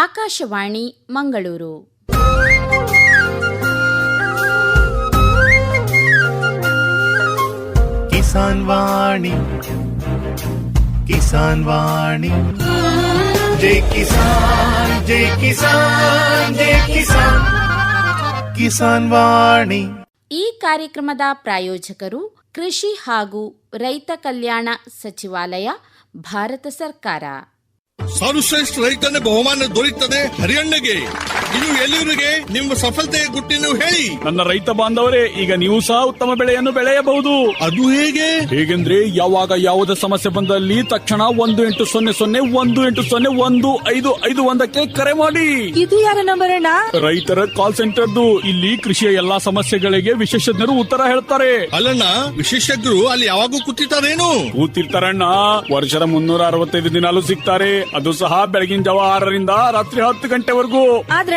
ಆಕಾಶವಾಣಿ ಮಂಗಳೂರು. ಕಿಸಾನ್ ವಾಣಿ ಕಿಸಾನ್ ವಾಣಿ. ಜೈ ಕಿಸಾನ್ ಜೈ ಕಿಸಾನ್ ಜೈ ಕಿಸಾನ್. ಕಿಸಾನ್ ವಾಣಿ. ಈ ಕಾರ್ಯಕ್ರಮದ ಪ್ರಾಯೋಜಕರು ಕೃಷಿ ಹಾಗೂ ರೈತ ಕಲ್ಯಾಣ ಸಚಿವಾಲಯ ಭಾರತ ಸರ್ಕಾರ. ಸರ್ವಶ್ರೇಷ್ಠ ರೈತನ ಬಹುಮಾನ ದೊರೆಯುತ್ತದೆ ಹರಿಯಣ್ಣಗೆ ಇದು ಎಲ್ಲಿವರಿಗೆ ನಿಮ್ಮ ಸಫಲತೆಯ ಗುಟ್ಟಿನ ಹೇಳಿ. ನನ್ನ ರೈತ ಬಾಂಧವರೇ ಈಗ ನೀವು ಸಹ ಉತ್ತಮ ಬೆಳೆಯನ್ನು ಬೆಳೆಯಬಹುದು. ಅದು ಹೇಗೆ? ಹೇಗೆಂದ್ರೆ ಯಾವಾಗ ಯಾವುದೇ ಸಮಸ್ಯೆ ಬಂದಲ್ಲಿ ತಕ್ಷಣ ಒಂದು ಎಂಟು ಸೊನ್ನೆ ಸೊನ್ನೆ ಒಂದು ಎಂಟು ಸೊನ್ನೆ ಒಂದು ಐದು ಐದು ಒಂದಕ್ಕೆ ಕರೆ ಮಾಡಿ. ಇದು ಯಾರ ನಂಬರ್ ಅಣ್ಣ ರೈತರ ಕಾಲ್ ಸೆಂಟರ್ದು ಇಲ್ಲಿ ಕೃಷಿಯ ಎಲ್ಲಾ ಸಮಸ್ಯೆಗಳಿಗೆ ವಿಶೇಷಜ್ಞರು ಉತ್ತರ ಹೇಳ್ತಾರೆ. ಅಲ್ಲಣ್ಣ ವಿಶೇಷಜ್ಞರು ಅಲ್ಲಿ ಯಾವಾಗೂ ಕೂತಿರ್ತಾರೇನು? ಕೂತಿರ್ತಾರಣ್ಣ ವರ್ಷದ ಮುನ್ನೂರ ಅರವತ್ತೈದು ದಿನಾಲು ಸಿಗ್ತಾರೆ. ಅದು ಸಹ ಬೆಳಗಿನ ಜಾವ ಆರರಿಂದ ರಾತ್ರಿ ಹತ್ತು ಗಂಟೆವರೆಗೂ.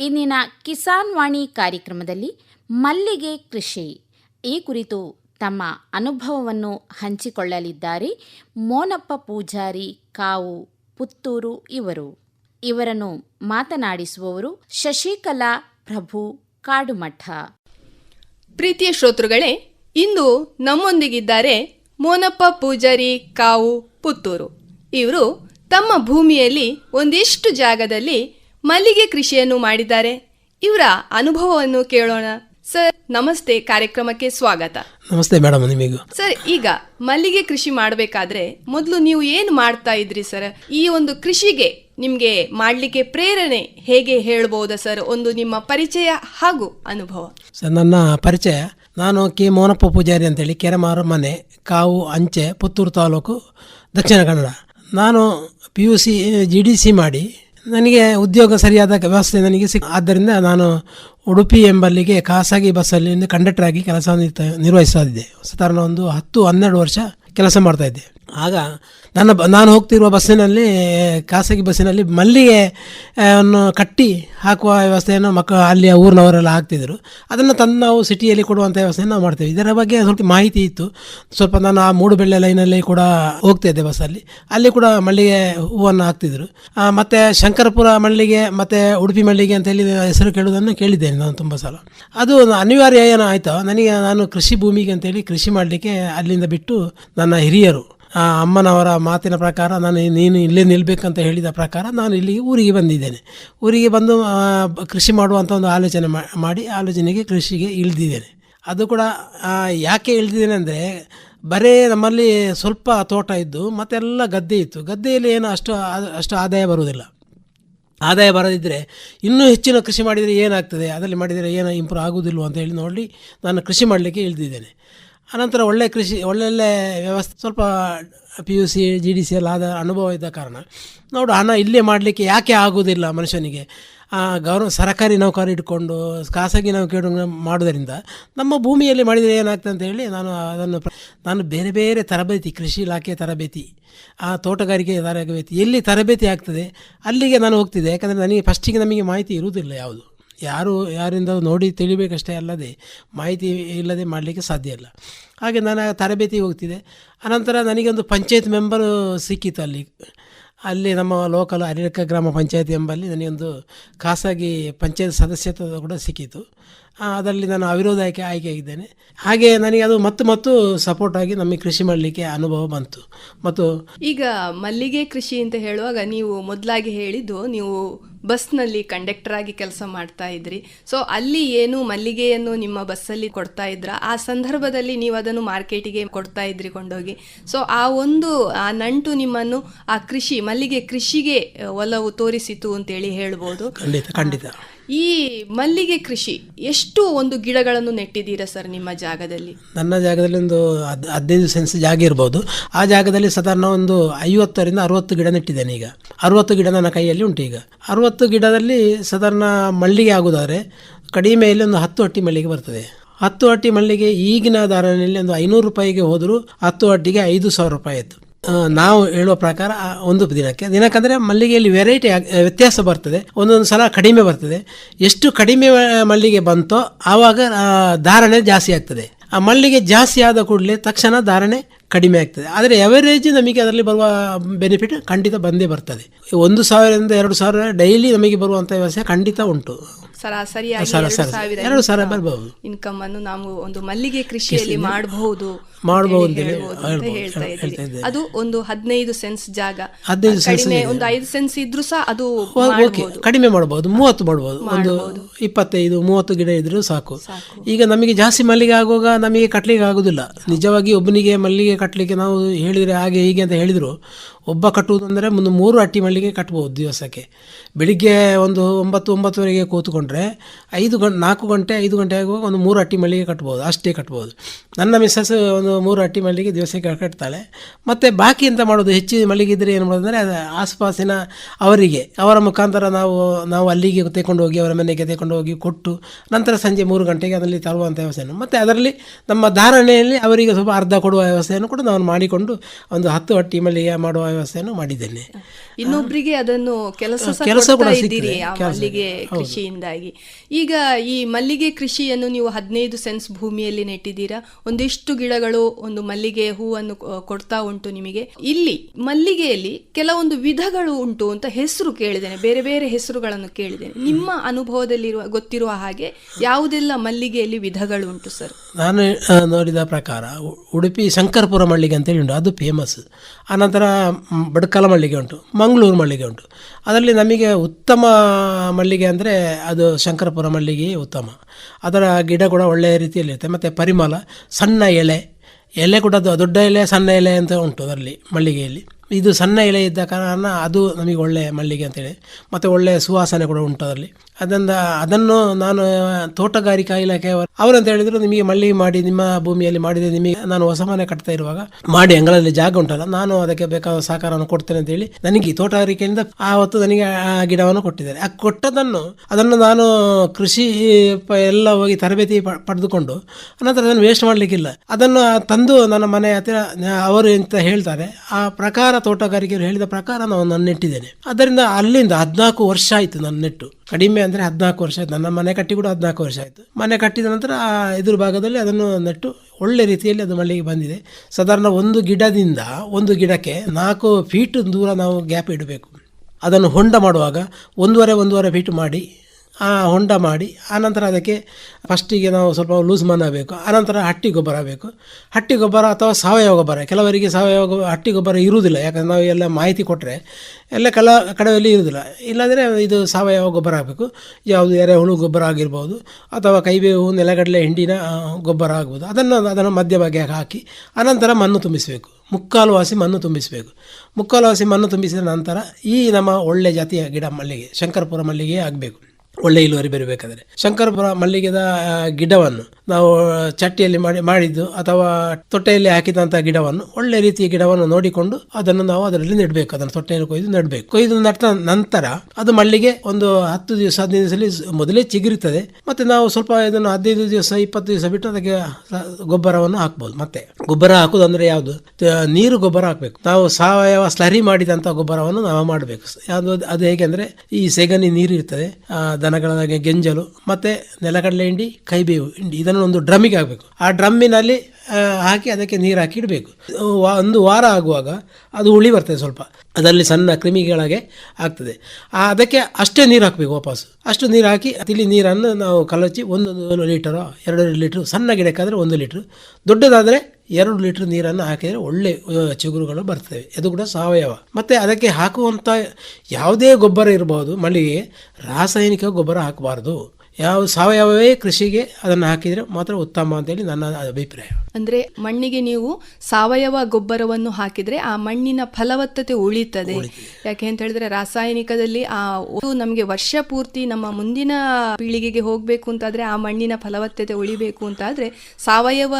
ಇಂದಿನ ಕಿಸಾನ್ ವಾಣಿ ಕಾರ್ಯಕ್ರಮದಲ್ಲಿ ಮಲ್ಲಿಗೆ ಕೃಷಿ. ಈ ಕುರಿತು ತಮ್ಮ ಅನುಭವವನ್ನು ಹಂಚಿಕೊಳ್ಳಲಿದ್ದಾರೆ ಮೋನಪ್ಪ ಪೂಜಾರಿ, ಕಾವು, ಪುತ್ತೂರು ಇವರು. ಇವರನ್ನು ಮಾತನಾಡಿಸುವವರು ಶಶಿಕಲಾ ಪ್ರಭು ಕಾಡುಮಠ. ಪ್ರೀತಿಯ ಶ್ರೋತೃಗಳೇ, ಇಂದು ನಮ್ಮೊಂದಿಗಿದ್ದಾರೆ ಮೋನಪ್ಪ ಪೂಜಾರಿ, ಕಾವು, ಪುತ್ತೂರು. ಇವರು ತಮ್ಮ ಭೂಮಿಯಲ್ಲಿ ಒಂದಿಷ್ಟು ಜಾಗದಲ್ಲಿ ಮಲ್ಲಿಗೆ ಕೃಷಿಯನ್ನು ಮಾಡಿದ್ದಾರೆ. ಇವರ ಅನುಭವವನ್ನು ಕೇಳೋಣ. ಸರ್ ನಮಸ್ತೆ ಕಾರ್ಯಕ್ರಮಕ್ಕೆ ಸ್ವಾಗತ. ನಮಸ್ತೆ ಮೇಡಮ್ ನಿಮಗೂ ಸರ್ ಈಗ ಮಲ್ಲಿಗೆ ಕೃಷಿ ಮಾಡಬೇಕಾದ್ರೆ ಮೊದಲು ನೀವು ಏನು ಮಾಡ್ತಾ ಇದ್ರಿ ಸರ್? ಈ ಒಂದು ಕೃಷಿಗೆ ನಿಮಗೆ ಮಾಡ್ಲಿಕ್ಕೆ ಪ್ರೇರಣೆ ಹೇಗೆ ಹೇಳ್ಬೋದಾ ಸರ್? ಒಂದು ನಿಮ್ಮ ಪರಿಚಯ ಹಾಗೂ ಅನುಭವ. ಸರ್ ನನ್ನ ಪರಿಚಯ ನಾನು ಕೆ ಮೋನಪ್ಪ ಪೂಜಾರಿ ಅಂತೇಳಿ ಕೆರೆಮಾರು ಮನೆ ಕಾವು ಅಂಚೆ ಪುತ್ತೂರು ತಾಲೂಕು ದಕ್ಷಿಣ ಕನ್ನಡ. ನಾನು P U C G D C ಮಾಡಿ ನನಗೆ ಉದ್ಯೋಗ ಸರಿಯಾದ ವ್ಯವಸ್ಥೆ ನನಗೆ ಸಿಕ್ ಆದ್ದರಿಂದ ನಾನು ಉಡುಪಿ ಎಂಬಲ್ಲಿಗೆ ಖಾಸಗಿ ಬಸ್ಸಲ್ಲಿ ಕಂಡಕ್ಟರ್ ಆಗಿ ಕೆಲಸ ನಿರ್ವಹಿಸುತ್ತಿದ್ದೆ ಸಾಧಾರಣ ಒಂದು ಹತ್ತು ಹನ್ನೆರಡು ವರ್ಷ ಕೆಲಸ ಮಾಡ್ತಾ ಇದ್ದೆ. ಆಗ ನನ್ನ ಬ- ನಾನು ಹೋಗ್ತಿರುವ ಬಸ್ಸಿನಲ್ಲಿ, ಖಾಸಗಿ ಬಸ್ಸಿನಲ್ಲಿ ಮಲ್ಲಿಗೆ ಅನ್ನು ಕಟ್ಟಿ ಹಾಕುವ ವ್ಯವಸ್ಥೆಯನ್ನು ಮಕ್ಕ ಅಲ್ಲಿಯ ಊರಿನವರೆಲ್ಲ ಹಾಕ್ತಿದ್ರು. ಅದನ್ನು ತಂದು ನಾವು ಸಿಟಿಯಲ್ಲಿ ಕೊಡುವಂಥ ವ್ಯವಸ್ಥೆಯನ್ನು ನಾವು ಮಾಡ್ತೇವೆ. ಇದರ ಬಗ್ಗೆ ಸ್ವಲ್ಪ ಮಾಹಿತಿ ಇತ್ತು. ಸ್ವಲ್ಪ ನಾನು ಆ ಮೂಡುಬೆಳ್ಳೆ ಲೈನಲ್ಲಿ ಕೂಡ ಹೋಗ್ತಿದ್ದೆ ಬಸ್ಸಲ್ಲಿ. ಅಲ್ಲಿ ಕೂಡ ಮಲ್ಲಿಗೆ ಹೂವನ್ನು ಹಾಕ್ತಿದ್ರು. ಮತ್ತು ಶಂಕರಪುರ ಮಲ್ಲಿಗೆ, ಮತ್ತು ಉಡುಪಿ ಮಲ್ಲಿಗೆ ಅಂತ ಹೇಳಿ ಹೆಸರು ಕೇಳುವುದನ್ನು ಕೇಳಿದ್ದೇನೆ ನಾನು ತುಂಬ ಸಲ. ಅದು ಅನಿವಾರ್ಯ ಏನೋ ಆಯಿತು, ನನಗೆ, ನಾನು ಕೃಷಿ ಭೂಮಿಗೆ ಅಂತೇಳಿ ಕೃಷಿ ಮಾಡಲಿಕ್ಕೆ ಅಲ್ಲಿಂದ ಬಿಟ್ಟು ನನ್ನ ಹಿರಿಯರು ಅಮ್ಮನವರ ಮಾತಿನ ಪ್ರಕಾರ ನಾನು ನೀನು ಇಲ್ಲೇ ನಿಲ್ಲಬೇಕಂತ ಹೇಳಿದ ಪ್ರಕಾರ ನಾನು ಇಲ್ಲಿ ಊರಿಗೆ ಬಂದಿದ್ದೇನೆ. ಊರಿಗೆ ಬಂದು ಕೃಷಿ ಮಾಡುವಂಥ ಒಂದು ಆಲೋಚನೆ ಮಾಡಿ ಆಲೋಚನೆಗೆ ಕೃಷಿಗೆ ಇಳಿದಿದ್ದೇನೆ. ಅದು ಕೂಡ ಯಾಕೆ ಇಳಿದಿದ್ದೇನೆ ಅಂದರೆ ಬರೇ ನಮ್ಮಲ್ಲಿ ಸ್ವಲ್ಪ ತೋಟ ಇದ್ದು ಮತ್ತೆಲ್ಲ ಗದ್ದೆ ಇತ್ತು. ಗದ್ದೆಯಲ್ಲಿ ಏನು ಅಷ್ಟು ಅಷ್ಟು ಆದಾಯ ಬರುವುದಿಲ್ಲ. ಆದಾಯ ಬರದಿದ್ದರೆ ಇನ್ನೂ ಹೆಚ್ಚಿನ ಕೃಷಿ ಮಾಡಿದರೆ ಏನಾಗ್ತದೆ? ಅದರಲ್ಲಿ ಮಾಡಿದರೆ ಏನು ಇಂಪ್ರೂವ್ ಆಗುವುದಿಲ್ಲ ಅಂತ ಹೇಳಿ ನೋಡಿ ನಾನು ಕೃಷಿ ಮಾಡಲಿಕ್ಕೆ ಇಳಿದಿದ್ದೇನೆ. ಅನಂತರ ಒಳ್ಳೆಯ ಕೃಷಿ, ಒಳ್ಳೊಳ್ಳೆ ವ್ಯವಸ್ಥೆ, ಸ್ವಲ್ಪ P U C G D C ಎಲ್ಲ ಆದ ಅನುಭವ ಇದ್ದ ಕಾರಣ. ನೋಡು, ಹಣ ಇಲ್ಲೇ ಮಾಡಲಿಕ್ಕೆ ಯಾಕೆ ಆಗುವುದಿಲ್ಲ ಮನುಷ್ಯನಿಗೆ? ಗೌರವ, ಸರ್ಕಾರಿ ನೌಕರಿ ಇಟ್ಕೊಂಡು, ಖಾಸಗಿ ನೌಕರಿ ಮಾಡೋದರಿಂದ ನಮ್ಮ ಭೂಮಿಯಲ್ಲಿ ಮಾಡಿದರೆ ಏನಾಗ್ತದೆ ಅಂತ ಹೇಳಿ ನಾನು ಅದನ್ನು ನಾನು ಬೇರೆ ಬೇರೆ ತರಬೇತಿ, ಕೃಷಿ ಇಲಾಖೆ ತರಬೇತಿ, ಆ, ತೋಟಗಾರಿಕೆ ತರಬೇತಿ, ಎಲ್ಲಿ ತರಬೇತಿ ಆಗ್ತದೆ, ಅಲ್ಲಿಗೆ ನಾನು ಹೋಗ್ತಿದ್ದೆ. ಯಾಕಂದರೆ ನನಗೆ ಫಸ್ಟಿಗೆ ನಮಗೆ ಮಾಹಿತಿ ಇರುವುದಿಲ್ಲ ಯಾವುದು. ಯಾರು ಯಾರಿಂದ ನೋಡಿ ತಿಳಿಬೇಕಷ್ಟೇ ಅಲ್ಲದೆ ಮಾಹಿತಿ ಇಲ್ಲದೆ ಮಾಡಲಿಕ್ಕೆ ಸಾಧ್ಯ ಇಲ್ಲ. ಹಾಗೆ ನಾನು ತರಬೇತಿ ಹೋಗ್ತಿದ್ದೆ. ಅನಂತರ ನನಗೊಂದು ಪಂಚಾಯತ್ ಮೆಂಬರು ಸಿಕ್ಕಿತ್ತು ಅಲ್ಲಿ. ಅಲ್ಲಿ ನಮ್ಮ ಲೋಕಲ್ ಅರಿಳಕ ಗ್ರಾಮ ಪಂಚಾಯತ್ ಎಂಬಲ್ಲಿ ನನಗೊಂದು ಖಾಸಗಿ ಪಂಚಾಯತ್ ಸದಸ್ಯತ್ವ ಕೂಡ ಸಿಕ್ಕಿತು ಅದರಲ್ಲಿ ನಾನು ಅವಿರೋಧ ಆಯ್ಕೆ ಆಯ್ಕೆಯಾಗಿದ್ದೇನೆ. ಹಾಗೆ ನನಗೆ ಅದು ಮತ್ತು ಮತ್ತು ಸಪೋರ್ಟ್ ಆಗಿ ನಮಗೆ ಕೃಷಿ ಮಾಡಲಿಕ್ಕೆ ಅನುಭವ ಬಂತು. ಮತ್ತು ಈಗ ಮಲ್ಲಿಗೆ ಕೃಷಿ ಅಂತ ಹೇಳುವಾಗ ನೀವು ಮೊದಲಾಗಿ ಹೇಳಿದ್ದು ನೀವು ಬಸ್ನಲ್ಲಿ ಕಂಡಕ್ಟರ್ ಆಗಿ ಕೆಲಸ ಮಾಡ್ತಾ ಇದ್ರಿ. ಸೊ ಅಲ್ಲಿ ಏನು ಮಲ್ಲಿಗೆಯನ್ನು ನಿಮ್ಮ ಬಸ್ಸಲ್ಲಿ ಕೊಡ್ತಾ ಇದ್ರ? ಆ ಸಂದರ್ಭದಲ್ಲಿ ನೀವು ಅದನ್ನು ಮಾರ್ಕೆಟಿಗೆ ಕೊಡ್ತಾ ಇದ್ರಿ ಕೊಂಡೋಗಿ. ಸೊ ಆ ಒಂದು ಆ ನಂಟು ನಿಮ್ಮನ್ನು ಆ ಕೃಷಿ ಮಲ್ಲಿಗೆ ಕೃಷಿಗೆ ಒಲವು ತೋರಿಸಿತು ಅಂತೇಳಿ ಹೇಳ್ಬೋದು. ಖಂಡಿತ ಖಂಡಿತ. ಈ ಮಲ್ಲಿಗೆ ಕೃಷಿ ಎಷ್ಟು ಒಂದು ಗಿಡಗಳನ್ನು ನೆಟ್ಟಿದ್ದೀರಾ ಸರ್ ನಿಮ್ಮ ಜಾಗದಲ್ಲಿ? ನನ್ನ ಜಾಗದಲ್ಲಿ ಒಂದು ಹದ್ ಹದಿನೈದು ಸೆನ್ಸ್ ಜಾಗ ಇರ್ಬೋದು. ಆ ಜಾಗದಲ್ಲಿ ಸಾಧಾರಣ ಒಂದು ಐವತ್ತರಿಂದ ಅರವತ್ತು ಗಿಡ ನೆಟ್ಟಿದ್ದೇನೆ ಈಗ. ಅರವತ್ತು ಗಿಡ ನನ್ನ ಕೈಯಲ್ಲಿ ಉಂಟು ಈಗ. ಅರವತ್ತು ಗಿಡದಲ್ಲಿ ಸಾಧಾರಣ ಮಲ್ಲಿಗೆ ಆಗೋದಾದರೆ ಕಡಿಮೆಯಲ್ಲಿ ಒಂದು ಹತ್ತು ಅಟ್ಟಿ ಮಲ್ಲಿಗೆ ಬರ್ತದೆ. ಹತ್ತು ಅಟ್ಟಿ ಮಲ್ಲಿಗೆ ಈಗಿನ ಧಾರಣೆಯಲ್ಲಿ ಒಂದು ಐನೂರು ರೂಪಾಯಿಗೆ ಹೋದರೂ ಹತ್ತು ಅಟ್ಟಿಗೆ ಐದು ಸಾವಿರ ರೂಪಾಯಿ ಆಯಿತು. ನಾವು ಹೇಳುವ ಪ್ರಕಾರ ಒಂದು ದಿನಕ್ಕೆ. ದಿನಕ್ಕಂದರೆ ಮಲ್ಲಿಗೆಯಲ್ಲಿ ವೆರೈಟಿ ವ್ಯತ್ಯಾಸ ಬರ್ತದೆ. ಒಂದೊಂದು ಸಲ ಕಡಿಮೆ ಬರ್ತದೆ. ಎಷ್ಟು ಕಡಿಮೆ ಮಲ್ಲಿಗೆ ಬಂತೋ ಆವಾಗ ಧಾರಣೆ ಜಾಸ್ತಿ ಆಗ್ತದೆ. ಆ ಮಲ್ಲಿಗೆ ಜಾಸ್ತಿ ಆದ ಕೂಡಲೇ ತಕ್ಷಣ ಧಾರಣೆ ಕಡಿಮೆ ಆಗ್ತದೆ. ಆದರೆ ಎವರೇಜ್ ನಮಗೆ ಅದರಲ್ಲಿ ಬರುವ ಬೆನಿಫಿಟ್ ಖಂಡಿತ ಬಂದೇ ಬರ್ತದೆ. ಒಂದು ಸಾವಿರದಿಂದ ಎರಡು ಸಾವಿರ ಡೈಲಿ ನಮಗೆ ಬರುವಂಥ ವ್ಯವಸ್ಥೆ ಖಂಡಿತ ಉಂಟು. ಸರಾಸರಿಯಾಗಿ ಸರ- ಎರಡು ಸರ- ಸಾವಿರ ಬರ್ಬೋದು. ಇನ್ಕಮ್ ಅನ್ನು ನಾವು ಒಂದು ಮಲ್ಲಿಗೆ ಕೃಷಿಯಲ್ಲಿ ಮಾಡಬಹುದು ಅಂತ ಹೇಳ್ತಾ ಹೇಳ್ತಾ ಅದು ಒಂದು ಹದಿನೈದು ಸೆನ್ಸ್ ಜಾಗ. ಕಡಿಮೆ ಒಂದು ಐದು ಸೆನ್ಸ್ ಇದ್ರೂ ಸಹ ಅದು ಕಡಿಮೆ ಮಾಡಬಹುದು ಮೂವತ್ತು ಮಾಡಬಹುದು ಒಂದು ಇಪ್ಪತ್ತೈದು ಮೂವತ್ತು ಗಿಡ ಇದ್ರೂ ಸಾಕು. ಈಗ ನಮಗೆ ಜಾಸ್ತಿ ಮಲ್ಲಿಗೆ ಆಗುವಾಗ ನಮಗೆ ಕಟ್ಲಿಕ್ಕೆ ಆಗುದಿಲ್ಲ. ನಿಜವಾಗಿ ಒಬ್ಬನಿಗೆ ಮಲ್ಲಿಗೆ ಕಟ್ಲಿಕ್ಕೆ ನಾವು ಹೇಳಿದ್ರೆ ಹಾಗೆ ಹೀಗೆ ಅಂತ ಹೇಳಿದ್ರು. ಒಬ್ಬ ಕಟ್ಟುವುದಂದರೆ ಒಂದು ಮೂರು ಅಟ್ಟಿ ಮಲ್ಲಿಗೆ ಕಟ್ಬೋದು ದಿವಸಕ್ಕೆ. ಬೆಳಿಗ್ಗೆ ಒಂದು ಒಂಬತ್ತು, ಒಂಬತ್ತುವರೆಗೆ ಕೂತ್ಕೊಂಡ್ರೆ ಐದು ಗಂಟೆ ನಾಲ್ಕು ಗಂಟೆ, ಐದು ಗಂಟೆ ಆಗುವಾಗ ಒಂದು ಮೂರು ಅಟ್ಟಿ ಮಲ್ಲಿಗೆ ಕಟ್ಬೋದು, ಅಷ್ಟೇ ಕಟ್ಬೋದು. ನನ್ನ ಮಿಸ್ಸಸ್ ಒಂದು ಮೂರು ಅಟ್ಟಿ ಮಲ್ಲಿಗೆ ದಿವಸಕ್ಕೆ ಕಟ್ತಾಳೆ. ಮತ್ತು ಬಾಕಿ ಅಂತ ಮಾಡೋದು? ಹೆಚ್ಚು ಮಲ್ಲಿಗೆ ಇದ್ದರೆ ಏನು ಮಾಡೋದಂದರೆ ಅದು ಆಸುಪಾಸಿನ ಅವರಿಗೆ, ಅವರ ಮುಖಾಂತರ ನಾವು ನಾವು ಅಲ್ಲಿಗೆ ತೆಕೊಂಡು ಹೋಗಿ ಅವರ ಮನೆಗೆ ತೆಕೊಂಡು ಹೋಗಿ ಕೊಟ್ಟು ನಂತರ ಸಂಜೆ ಮೂರು ಗಂಟೆಗೆ ಅದರಲ್ಲಿ ತರುವಂಥ ವ್ಯವಸ್ಥೆಯನ್ನು. ಮತ್ತು ಅದರಲ್ಲಿ ನಮ್ಮ ಧಾರಣೆಯಲ್ಲಿ ಅವರಿಗೆ ಸ್ವಲ್ಪ ಅರ್ಧ ಕೊಡುವ ವ್ಯವಸ್ಥೆಯನ್ನು ಕೂಡ ನಾವು ಮಾಡಿಕೊಂಡು ಒಂದು ಹತ್ತು ಅಟ್ಟಿ ಮಲ್ಲಿಗೆ ಮಾಡುವ ವ್ಯವಸ್ಥೆಯನ್ನು ಮಾಡಿದ್ದೇನೆ. ಇನ್ನೊಬ್ಬರಿಗೆ ಅದನ್ನು ಕೆಲಸ ಕೆಲಸ ಕೂಡ ಇದ್ದೀರಿ ಆ ಮಲ್ಲಿಗೆ ಕೃಷಿಯಿಂದಾಗಿ. ಈಗ ಈ ಮಲ್ಲಿಗೆ ಕೃಷಿಯನ್ನು ನೀವು ಹದಿನೈದು ಸೆನ್ಸ್ ಭೂಮಿಯಲ್ಲಿ ನೆಟ್ಟಿದ್ದೀರಾ? ಒಂದಿಷ್ಟು ಗಿಡಗಳು ಒಂದು ಮಲ್ಲಿಗೆ ಹೂವನ್ನು ಕೊಡ್ತಾ ಉಂಟು ನಿಮಗೆ. ಇಲ್ಲಿ ಮಲ್ಲಿಗೆಯಲ್ಲಿ ಕೆಲವೊಂದು ವಿಧಗಳು ಉಂಟು ಅಂತ ಹೆಸರು ಕೇಳಿದ್ದೇನೆ. ಬೇರೆ ಬೇರೆ ಹೆಸರುಗಳನ್ನು ಕೇಳಿದ್ದೇನೆ. ನಿಮ್ಮ ಅನುಭವದಲ್ಲಿರುವ ಗೊತ್ತಿರುವ ಹಾಗೆ ಯಾವುದೆಲ್ಲ ಮಲ್ಲಿಗೆಯಲ್ಲಿ ವಿಧಗಳು ಉಂಟು ಸರ್? ನಾನು ನೋಡಿದ ಪ್ರಕಾರ ಉಡುಪಿ ಶಂಕರಪುರ ಮಲ್ಲಿಗೆ ಅಂತೇಳಿ ಉಂಟು. ಅದು ಫೇಮಸ್ ಆನಂತರ ಬಡ್ಕಲ ಮಲ್ಲಿಗೆ ಉಂಟು, ಮಂಗಳೂರು ಮಲ್ಲಿಗೆ ಉಂಟು. ಅದರಲ್ಲಿ ನಮಗೆ ಉತ್ತಮ ಮಲ್ಲಿಗೆ ಅಂದರೆ ಅದು ಶಂಕರಪುರ ಮಲ್ಲಿಗೆ ಉತ್ತಮ. ಅದರ ಗಿಡ ಕೂಡ ಒಳ್ಳೆಯ ರೀತಿಯಲ್ಲಿರುತ್ತೆ ಮತ್ತು ಪರಿಮಳ, ಸಣ್ಣ ಎಲೆ ಎಲೆ ಕೂಡ ದೊಡ್ಡ ಎಲೆ, ಸಣ್ಣ ಎಲೆ ಅಂತ ಉಂಟು ಅದರಲ್ಲಿ ಮಲ್ಲಿಗೆಯಲ್ಲಿ. ಇದು ಸಣ್ಣ ಎಲೆ ಇದ್ದ ಕಾರಣ ಅದು ನಮಗೆ ಒಳ್ಳೆಯ ಮಲ್ಲಿಗೆ ಅಂತೇಳಿ ಮತ್ತು ಒಳ್ಳೆಯ ಸುವಾಸನೆ ಕೂಡ ಉಂಟು ಅದರಲ್ಲಿ. ಅದರಿಂದ ಅದನ್ನು ನಾನು, ತೋಟಗಾರಿಕಾ ಇಲಾಖೆ ಅಂತ ಹೇಳಿದ್ರು, ನಿಮಗೆ ಮಳ್ಳಿ ಮಾಡಿ, ನಿಮ್ಮ ಭೂಮಿಯಲ್ಲಿ ಮಾಡಿದೆ ನಿಮಗೆ, ನಾನು ಹೊಸ ಮನೆ ಕಟ್ತಾ ಇರುವಾಗ, ಮಾಡಿ ಅಂಗಳದಲ್ಲಿ ಜಾಗ ಉಂಟಲ್ಲ, ನಾನು ಅದಕ್ಕೆ ಬೇಕಾದ ಸಹಕಾರವನ್ನು ಕೊಡ್ತೇನೆ ಅಂತ ಹೇಳಿ, ನನಗೆ ತೋಟಗಾರಿಕೆಯಿಂದ ಆವತ್ತು ನನಗೆ ಆ ಗಿಡವನ್ನು ಕೊಟ್ಟಿದ್ದಾರೆ. ಆ ಕೊಟ್ಟದನ್ನು, ಅದನ್ನು ನಾನು ಕೃಷಿ ಎಲ್ಲ ಹೋಗಿ ತರಬೇತಿ ಪಡೆದುಕೊಂಡು ಅನಂತರ ಅದನ್ನು ವೇಸ್ಟ್ ಮಾಡಲಿಕ್ಕಿಲ್ಲ. ಅದನ್ನು ತಂದು ನನ್ನ ಮನೆ ಹತ್ತಿರ, ಅವರು ಅಂತ ಹೇಳ್ತಾರೆ, ಆ ಪ್ರಕಾರ ತೋಟಗಾರಿಕೆಯವರು ಹೇಳಿದ ಪ್ರಕಾರ ನಾನು ನಾನು ನೆಟ್ಟಿದ್ದೇನೆ. ಅದರಿಂದ ಅಲ್ಲಿಂದ ಹದಿನಾಲ್ಕು ವರ್ಷ ಆಯಿತು ನಾನು ನೆಟ್ಟು. ಕಡಿಮೆ ಅಂದರೆ ಹದಿನಾಲ್ಕು ವರ್ಷ ಆಯಿತು. ನನ್ನ ಮನೆ ಕಟ್ಟಿ ಕೂಡ ಹದಿನಾಲ್ಕು ವರ್ಷ ಆಯಿತು. ಮನೆ ಕಟ್ಟಿದ ನಂತರ ಆ ಎದುರು ಭಾಗದಲ್ಲಿ ಅದನ್ನು ನೆಟ್ಟು ಒಳ್ಳೆ ರೀತಿಯಲ್ಲಿ ಅದು ಮಲ್ಲಿಗೆ ಬಂದಿದೆ. ಸಾಧಾರಣ ಒಂದು ಗಿಡದಿಂದ ಒಂದು ಗಿಡಕ್ಕೆ ನಾಲ್ಕು ಫೀಟ್ ದೂರ ನಾವು ಗ್ಯಾಪ್ ಇಡಬೇಕು. ಅದನ್ನು ಹೊಂಡ ಮಾಡುವಾಗ ಒಂದೂವರೆ ಒಂದೂವರೆ ಫೀಟ್ ಮಾಡಿ ಆ ಹೊಂಡ ಮಾಡಿ ಆನಂತರ ಅದಕ್ಕೆ ಫಸ್ಟಿಗೆ ನಾವು ಸ್ವಲ್ಪ ಲೂಸ್ ಮಾಡಬೇಕು ಆನಂತರ ಹಟ್ಟಿ ಗೊಬ್ಬರ ಬೇಕು. ಹಟ್ಟಿ ಗೊಬ್ಬರ ಅಥವಾ ಸಾವಯವ ಗೊಬ್ಬರ, ಕೆಲವರಿಗೆ ಸಾವಯವ ಹಟ್ಟಿ ಗೊಬ್ಬರ ಇರುವುದಿಲ್ಲ, ಯಾಕಂದರೆ ನಾವು ಎಲ್ಲ ಮಾಹಿತಿ ಕೊಟ್ಟರೆ ಎಲ್ಲ ಕಲ ಕಡೆಯಲ್ಲಿ ಇರುವುದಿಲ್ಲ. ಇಲ್ಲಾಂದರೆ ಇದು ಸಾವಯವ ಗೊಬ್ಬರ ಆಗಬೇಕು, ಯಾವುದು ಎರೆಹುಳು ಗೊಬ್ಬರ ಆಗಿರ್ಬೋದು, ಅಥವಾ ಕೈಬೇವು, ನೆಲಗಡಲೆ, ಹಿಂಡಿನ ಗೊಬ್ಬರ ಆಗ್ಬೋದು. ಅದನ್ನು ಅದನ್ನು ಮಧ್ಯ ಬಗೆಯ ಹಾಕಿ ಆನಂತರ ಮಣ್ಣು ತುಂಬಿಸಬೇಕು. ಮುಕ್ಕಾಲು ವಾಸಿ ಮಣ್ಣು ತುಂಬಿಸಬೇಕು. ಮುಕ್ಕಾಲು ವಾಸಿ ಮಣ್ಣು ತುಂಬಿಸಿದ ನಂತರ ಈ ನಮ್ಮ ಒಳ್ಳೆ ಜಾತಿಯ ಗಿಡ ಮಲ್ಲಿಗೆ, ಶಂಕರಪುರ ಮಲ್ಲಿಗೆ ಆಗಬೇಕು. ಒಳ್ಳೆ ಇಳುವರಿ ಬರಬೇಕಾದ್ರೆ. ಶಂಕರಪುರ ಮಲ್ಲಿಗೆದ ಗಿಡವನ್ನು ನಾವು ಚಟ್ಟಿಯಲ್ಲಿ ಮಾಡಿ, ಮಾಡಿದ್ದು ಅಥವಾ ತೊಟ್ಟೆಯಲ್ಲಿ ಹಾಕಿದಂಥ ಗಿಡವನ್ನು ಒಳ್ಳೆ ರೀತಿಯ ಗಿಡವನ್ನು ನೋಡಿಕೊಂಡು ಅದನ್ನು ನಾವು ಅದರಲ್ಲಿ ನೆಡಬೇಕು. ಅದನ್ನು ತೊಟ್ಟೆಯಲ್ಲಿ ಕೊಯ್ದು ನೆಡಬೇಕು. ಕೊಯ್ದು ನಟ್ಟ ನಂತರ ಅದು ಮಲ್ಲಿಗೆ ಒಂದು ಹತ್ತು ದಿವಸ, ಹದಿನೈದು ದಿವಸದಲ್ಲಿ ಮೊದಲೇ ಚಿಗುರುತ್ತದೆ. ಮತ್ತೆ ನಾವು ಸ್ವಲ್ಪ ಇದನ್ನು ಹದಿನೈದು ದಿವಸ, ಇಪ್ಪತ್ತು ದಿವಸ ಬಿಟ್ಟು ಅದಕ್ಕೆ ಗೊಬ್ಬರವನ್ನು ಹಾಕ್ಬೋದು. ಮತ್ತೆ ಗೊಬ್ಬರ ಹಾಕುದು ಅಂದ್ರೆ ಯಾವುದು? ನೀರು ಗೊಬ್ಬರ ಹಾಕಬೇಕು. ನಾವು ಸಾವಯವ ಸ್ಲರಿ ಮಾಡಿದಂಥ ಗೊಬ್ಬರವನ್ನು ನಾವು ಮಾಡಬೇಕು. ಯಾವುದು, ಅದು ಹೇಗೆ ಅಂದ್ರೆ ಈ ಸೆಗಣಿ ನೀರು ಇರ್ತದೆ. ದನಗಳ ಗೆಂಜಲು, ಮತ್ತು ನೆಲಗಡಲೆ ಹಿಂಡಿ, ಕೈಬೇವು ಹಿಂಡಿ, ಇದನ್ನು ಒಂದು ಡ್ರಮ್ಮಿಗೆ ಹಾಕಬೇಕು. ಆ ಡ್ರಮ್ಮಿನಲ್ಲಿ ಹಾಕಿ ಅದಕ್ಕೆ ನೀರು ಹಾಕಿ ಇಡಬೇಕು. ಒಂದು ವಾರ ಆಗುವಾಗ ಅದು ಉಳಿ ಬರ್ತದೆ ಸ್ವಲ್ಪ. ಅದರಲ್ಲಿ ಸಣ್ಣ ಕ್ರಿಮಿಗಳಾಗೆ ಆಗ್ತದೆ. ಅದಕ್ಕೆ ಅಷ್ಟೇ ನೀರು ಹಾಕಬೇಕು ವಾಪಸ್ ಅಷ್ಟು ನೀರು ಹಾಕಿ ತಿಳಿ ನೀರನ್ನು ನಾವು ಕಲಚಿ ಒಂದೊಂದು ಲೀಟರು ಎರಡು ಲೀಟ್ರು, ಸಣ್ಣ ಗಿಡಕ್ಕಾದರೆ ಒಂದು ಲೀಟ್ರು. ದೊಡ್ಡದಾದರೆ ಎರಡು ಲೀಟ್ರ್ ನೀರನ್ನು ಹಾಕಿದರೆ ಒಳ್ಳೆ ಚಿಗುರುಗಳು ಬರ್ತವೆ. ಅದು ಕೂಡ ಸಾವಯವ. ಮತ್ತು ಅದಕ್ಕೆ ಹಾಕುವಂಥ ಯಾವುದೇ ಗೊಬ್ಬರ ಇರಬಹುದು ಮಲ್ಲಿಗೆ ರಾಸಾಯನಿಕ ಗೊಬ್ಬರ ಹಾಕಬಾರ್ದು. ಯಾವ ಸಾವಯವವೇ ಕೃಷಿಗೆ ಅದನ್ನು ಹಾಕಿದರೆ ಮಾತ್ರ ಉತ್ತಮ ಅಂತೇಳಿ ನನ್ನ ಅಭಿಪ್ರಾಯ. ಅಂದ್ರೆ ಮಣ್ಣಿಗೆ ನೀವು ಸಾವಯವ ಗೊಬ್ಬರವನ್ನು ಹಾಕಿದ್ರೆ ಆ ಮಣ್ಣಿನ ಫಲವತ್ತತೆ ಉಳಿತದೆ ಯಾಕೆ ಅಂತ ಹೇಳಿದ್ರೆ ರಾಸಾಯನಿಕದಲ್ಲಿ ಆ ನಮಗೆ ವರ್ಷ ಪೂರ್ತಿ ನಮ್ಮ ಮುಂದಿನ ಪೀಳಿಗೆಗೆ ಹೋಗ್ಬೇಕು ಅಂತಾದ್ರೆ ಆ ಮಣ್ಣಿನ ಫಲವತ್ತತೆ ಉಳಿಬೇಕು ಅಂತಾದ್ರೆ ಸಾವಯವ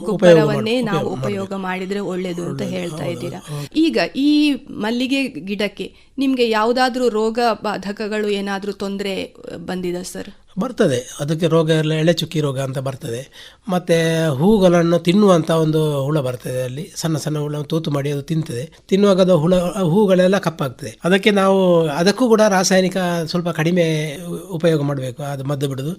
ಗೊಬ್ಬರವನ್ನೇ ನಾವು ಉಪಯೋಗ ಮಾಡಿದ್ರೆ ಒಳ್ಳೆಯದು ಅಂತ ಹೇಳ್ತಾ ಇದ್ದೀರಾ. ಈಗ ಈ ಮಲ್ಲಿಗೆ ಗಿಡಕ್ಕೆ ನಿಮ್ಗೆ ಯಾವುದಾದ್ರೂ ರೋಗ ಬಾಧಕಗಳು ಏನಾದರೂ ತೊಂದರೆ ಬಂದಿದೆ ಸರ್? ಬರ್ತದೆ. ಅದಕ್ಕೆ ರೋಗ ಎಲ್ಲ ಎಳೆ ಚುಕ್ಕಿ ರೋಗ ಅಂತ ಬರ್ತದೆ. ಮತ್ತು ಹೂಗಳನ್ನು ತಿನ್ನುವಂಥ ಒಂದು ಹುಳ ಬರ್ತದೆ ಅಲ್ಲಿ. ಸಣ್ಣ ಸಣ್ಣ ಹುಳ, ತೂತು ಮಾಡಿ ಅದು ತಿಂತದೆ. ತಿನ್ನುವಾಗ ಅದು ಹುಳ, ಹೂಗಳೆಲ್ಲ ಕಪ್ಪಾಗ್ತದೆ. ಅದಕ್ಕೆ ನಾವು, ಅದಕ್ಕೂ ಕೂಡ ರಾಸಾಯನಿಕ ಸ್ವಲ್ಪ ಕಡಿಮೆ ಉಪಯೋಗ ಮಾಡಬೇಕು. ಅದು ಮದ್ದು ಬಿಡೋದು.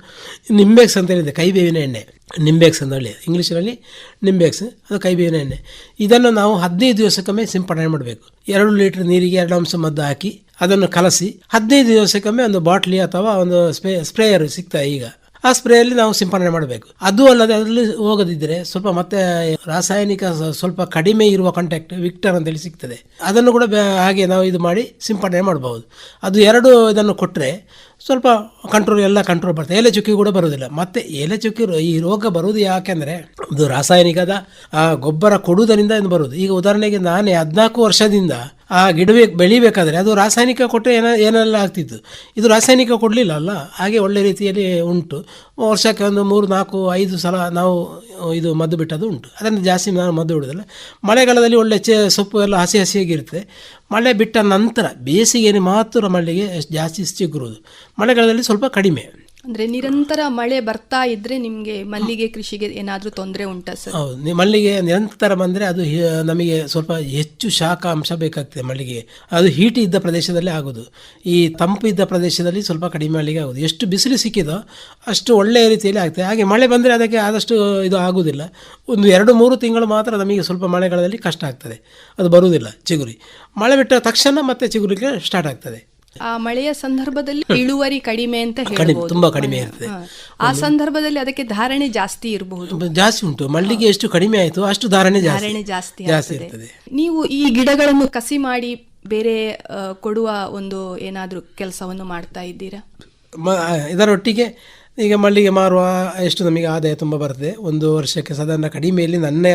ನಿಂಬೆಕ್ಸ್ ಅಂತ ಹೇಳಿದೆ ಕೈಬೇವಿನ ಎಣ್ಣೆ. ನಿಂಬೆಕ್ಸ್ ಅಂತ ಹೇಳಿ ಇಂಗ್ಲೀಷಲ್ಲಿ ನಿಂಬೆಕ್ಸ್ ಅದು ಕೈಬೇವಿನ ಎಣ್ಣೆ. ಇದನ್ನು ನಾವು ಹದಿನೈದು ದಿವಸಕ್ಕೊಮ್ಮೆ ಸಿಂಪಡಣೆ ಮಾಡಬೇಕು. ಎರಡು ಲೀಟರ್ ನೀರಿಗೆ ಎರಡು ಅಂಶ ಮದ್ದು ಹಾಕಿ ಅದನ್ನು ಕಲಸಿ ಹದಿನೈದು ದಿವಸಕ್ಕೊಮ್ಮೆ ಒಂದು ಬಾಟ್ಲಿ ಅಥವಾ ಒಂದು ಸ್ಪ್ರೇ, ಸ್ಪ್ರೇಯರ್ ಸಿಗ್ತಾ ಈಗ. ಆ ಸ್ಪ್ರೇಯಲ್ಲಿ ನಾವು ಸಿಂಪಡಣೆ ಮಾಡಬೇಕು. ಅದು ಅಲ್ಲದೆ ಅದರಲ್ಲಿ ಹೋಗದಿದ್ದರೆ ಸ್ವಲ್ಪ ಮತ್ತೆ ರಾಸಾಯನಿಕ ಸ್ವಲ್ಪ ಕಡಿಮೆ ಇರುವ ಕಾಂಟ್ಯಾಕ್ಟ್ ವಿಕ್ಟರ್ ಅಂತೇಳಿ ಸಿಗ್ತದೆ. ಅದನ್ನು ಕೂಡ ಹಾಗೆ ನಾವು ಇದು ಮಾಡಿ ಸಿಂಪಡಣೆ ಮಾಡಬಹುದು ಅದು ಎರಡು ಇದನ್ನು ಕೊಟ್ಟರೆ ಸ್ವಲ್ಪ ಕಂಟ್ರೋಲ್ ಎಲ್ಲ ಕಂಟ್ರೋಲ್ ಬರ್ತದೆ. ಎಲೆ ಚುಕ್ಕಿ ಕೂಡ ಬರೋದಿಲ್ಲ ಮತ್ತೆ ಎಲೆ ಚುಕ್ಕಿ ಈ ರೋಗ ಬರೋದು ಯಾಕೆಂದರೆ ಅದು ರಾಸಾಯನಿಕದ ಗೊಬ್ಬರ ಕೊಡುವುದರಿಂದ ಇದು ಬರೋದು ಈಗ ಉದಾಹರಣೆಗೆ ನಾನೇ ಹದಿನಾಲ್ಕು ವರ್ಷದಿಂದ ಆ ಗಿಡವೇ ಬೆಳಿಬೇಕಾದ್ರೆ ಅದು ರಾಸಾಯನಿಕ ಕೊಟ್ಟರೆ ಏನ, ಏನೆಲ್ಲ ಆಗ್ತಿತ್ತು? ಇದು ರಾಸಾಯನಿಕ ಕೊಡಲಿಲ್ಲ ಅಲ್ಲ? ಹಾಗೆ ಒಳ್ಳೆ ರೀತಿಯಲ್ಲಿ ಉಂಟು. ವರ್ಷಕ್ಕೆ ಒಂದು ಮೂರು, ನಾಲ್ಕು, ಐದು ಸಲ ನಾವು, ಇದು ಮದ್ದು ಬಿಟ್ಟದ್ದು ಉಂಟು. ಅದನ್ನು ಜಾಸ್ತಿ ನಾನು ಮದ್ದು ಬಿಡೋದಿಲ್ಲ ಮಳೆಗಾಲದಲ್ಲಿ ಒಳ್ಳೆ ಚೆ, ಸೊಪ್ಪು ಎಲ್ಲ ಹಸಿ ಹಸಿಯಾಗಿರುತ್ತೆ. ಮಳೆ ಬಿಟ್ಟ ನಂತರ ಬೇಸಿಗೆಯಲ್ಲಿ ಮಾತ್ರ ಮಳೆಗೆ ಜಾಸ್ತಿ ಸಿಗುವುದು. ಮಳೆಗಾಲದಲ್ಲಿ ಸ್ವಲ್ಪ ಕಡಿಮೆ. ಅಂದ್ರೆ ನಿರಂತರ ಮಳೆ ಬರ್ತಾ ಇದ್ರೆ ನಿಮ್ಗೆ ಮಲ್ಲಿಗೆ ಕೃಷಿಗೆ ಏನಾದ್ರೂ ತೊಂದರೆ ಉಂಟಾ ಸರ್? ಹೌದು ಮಲ್ಲಿಗೆ ನಿರಂತರ ಬಂದರೆ ಅದು ನಮಗೆ ಸ್ವಲ್ಪ ಹೆಚ್ಚು ಶಾಖ ಅಂಶ ಬೇಕಾಗ್ತದೆ ಮಲ್ಲಿಗೆ. ಅದು ಹೀಟ್ ಇದ್ದ ಪ್ರದೇಶದಲ್ಲಿ ಆಗೋದು. ಈ ತಂಪು ಇದ್ದ ಪ್ರದೇಶದಲ್ಲಿ ಸ್ವಲ್ಪ ಕಡಿಮೆ ಮಲ್ಲಿಗೆ ಆಗೋದು. ಎಷ್ಟು ಬಿಸಿಲು ಸಿಕ್ಕಿದೋ ಅಷ್ಟು ಒಳ್ಳೆಯ ರೀತಿಯಲ್ಲಿ ಆಗ್ತದೆ. ಹಾಗೆ ಮಳೆ ಬಂದರೆ ಅದಕ್ಕೆ ಆದಷ್ಟು ಇದು ಆಗೋದಿಲ್ಲ. ಒಂದು ಎರಡು ಮೂರು ತಿಂಗಳು ಮಾತ್ರ ನಮಗೆ ಸ್ವಲ್ಪ ಮಳೆಗಾಲದಲ್ಲಿ ಕಷ್ಟ ಆಗ್ತದೆ. ಅದು ಬರುವುದಿಲ್ಲ ಚಿಗುರಿ. ಮಳೆ ಬಿಟ್ಟ ತಕ್ಷಣ ಮತ್ತೆ ಚಿಗುರಿಗೆ ಸ್ಟಾರ್ಟ್ ಆಗ್ತದೆ. ಆ ಮಳೆಯ ಸಂದರ್ಭದಲ್ಲಿ ಇಳುವರಿ ಕಡಿಮೆ ಅಂತ ಹೇಳ್ಬೋದು. ತುಂಬ ಕಡಿಮೆ ಇರ್ತದೆ. ಆ ಸಂದರ್ಭದಲ್ಲಿ ಅದಕ್ಕೆ ಧಾರಣೆ ಜಾಸ್ತಿ ಇರಬಹುದು. ಜಾಸ್ತಿ ಉಂಟು. ಮಲ್ಲಿಗೆ ಎಷ್ಟು ಕಡಿಮೆ ಆಯಿತು ಅಷ್ಟು ಧಾರಣೆ ಧಾರಣೆ ಜಾಸ್ತಿ ಇರ್ತದೆ. ನೀವು ಈ ಗಿಡಗಳನ್ನು ಕಸಿ ಮಾಡಿ ಬೇರೆ ಕೊಡುವ ಒಂದು ಏನಾದರೂ ಕೆಲಸವನ್ನು ಮಾಡ್ತಾ ಇದ್ದೀರಾ? ಇದರೊಟ್ಟಿಗೆ ಈಗ ಮಲ್ಲಿಗೆ ಮಾರುವ ಎಷ್ಟು ನಮಗೆ ಆದಾಯ ತುಂಬ ಬರ್ತದೆ? ಒಂದು ವರ್ಷಕ್ಕೆ ಸಾಧಾರಣ ಕಡಿಮೆಯಲ್ಲಿ ನನ್ನ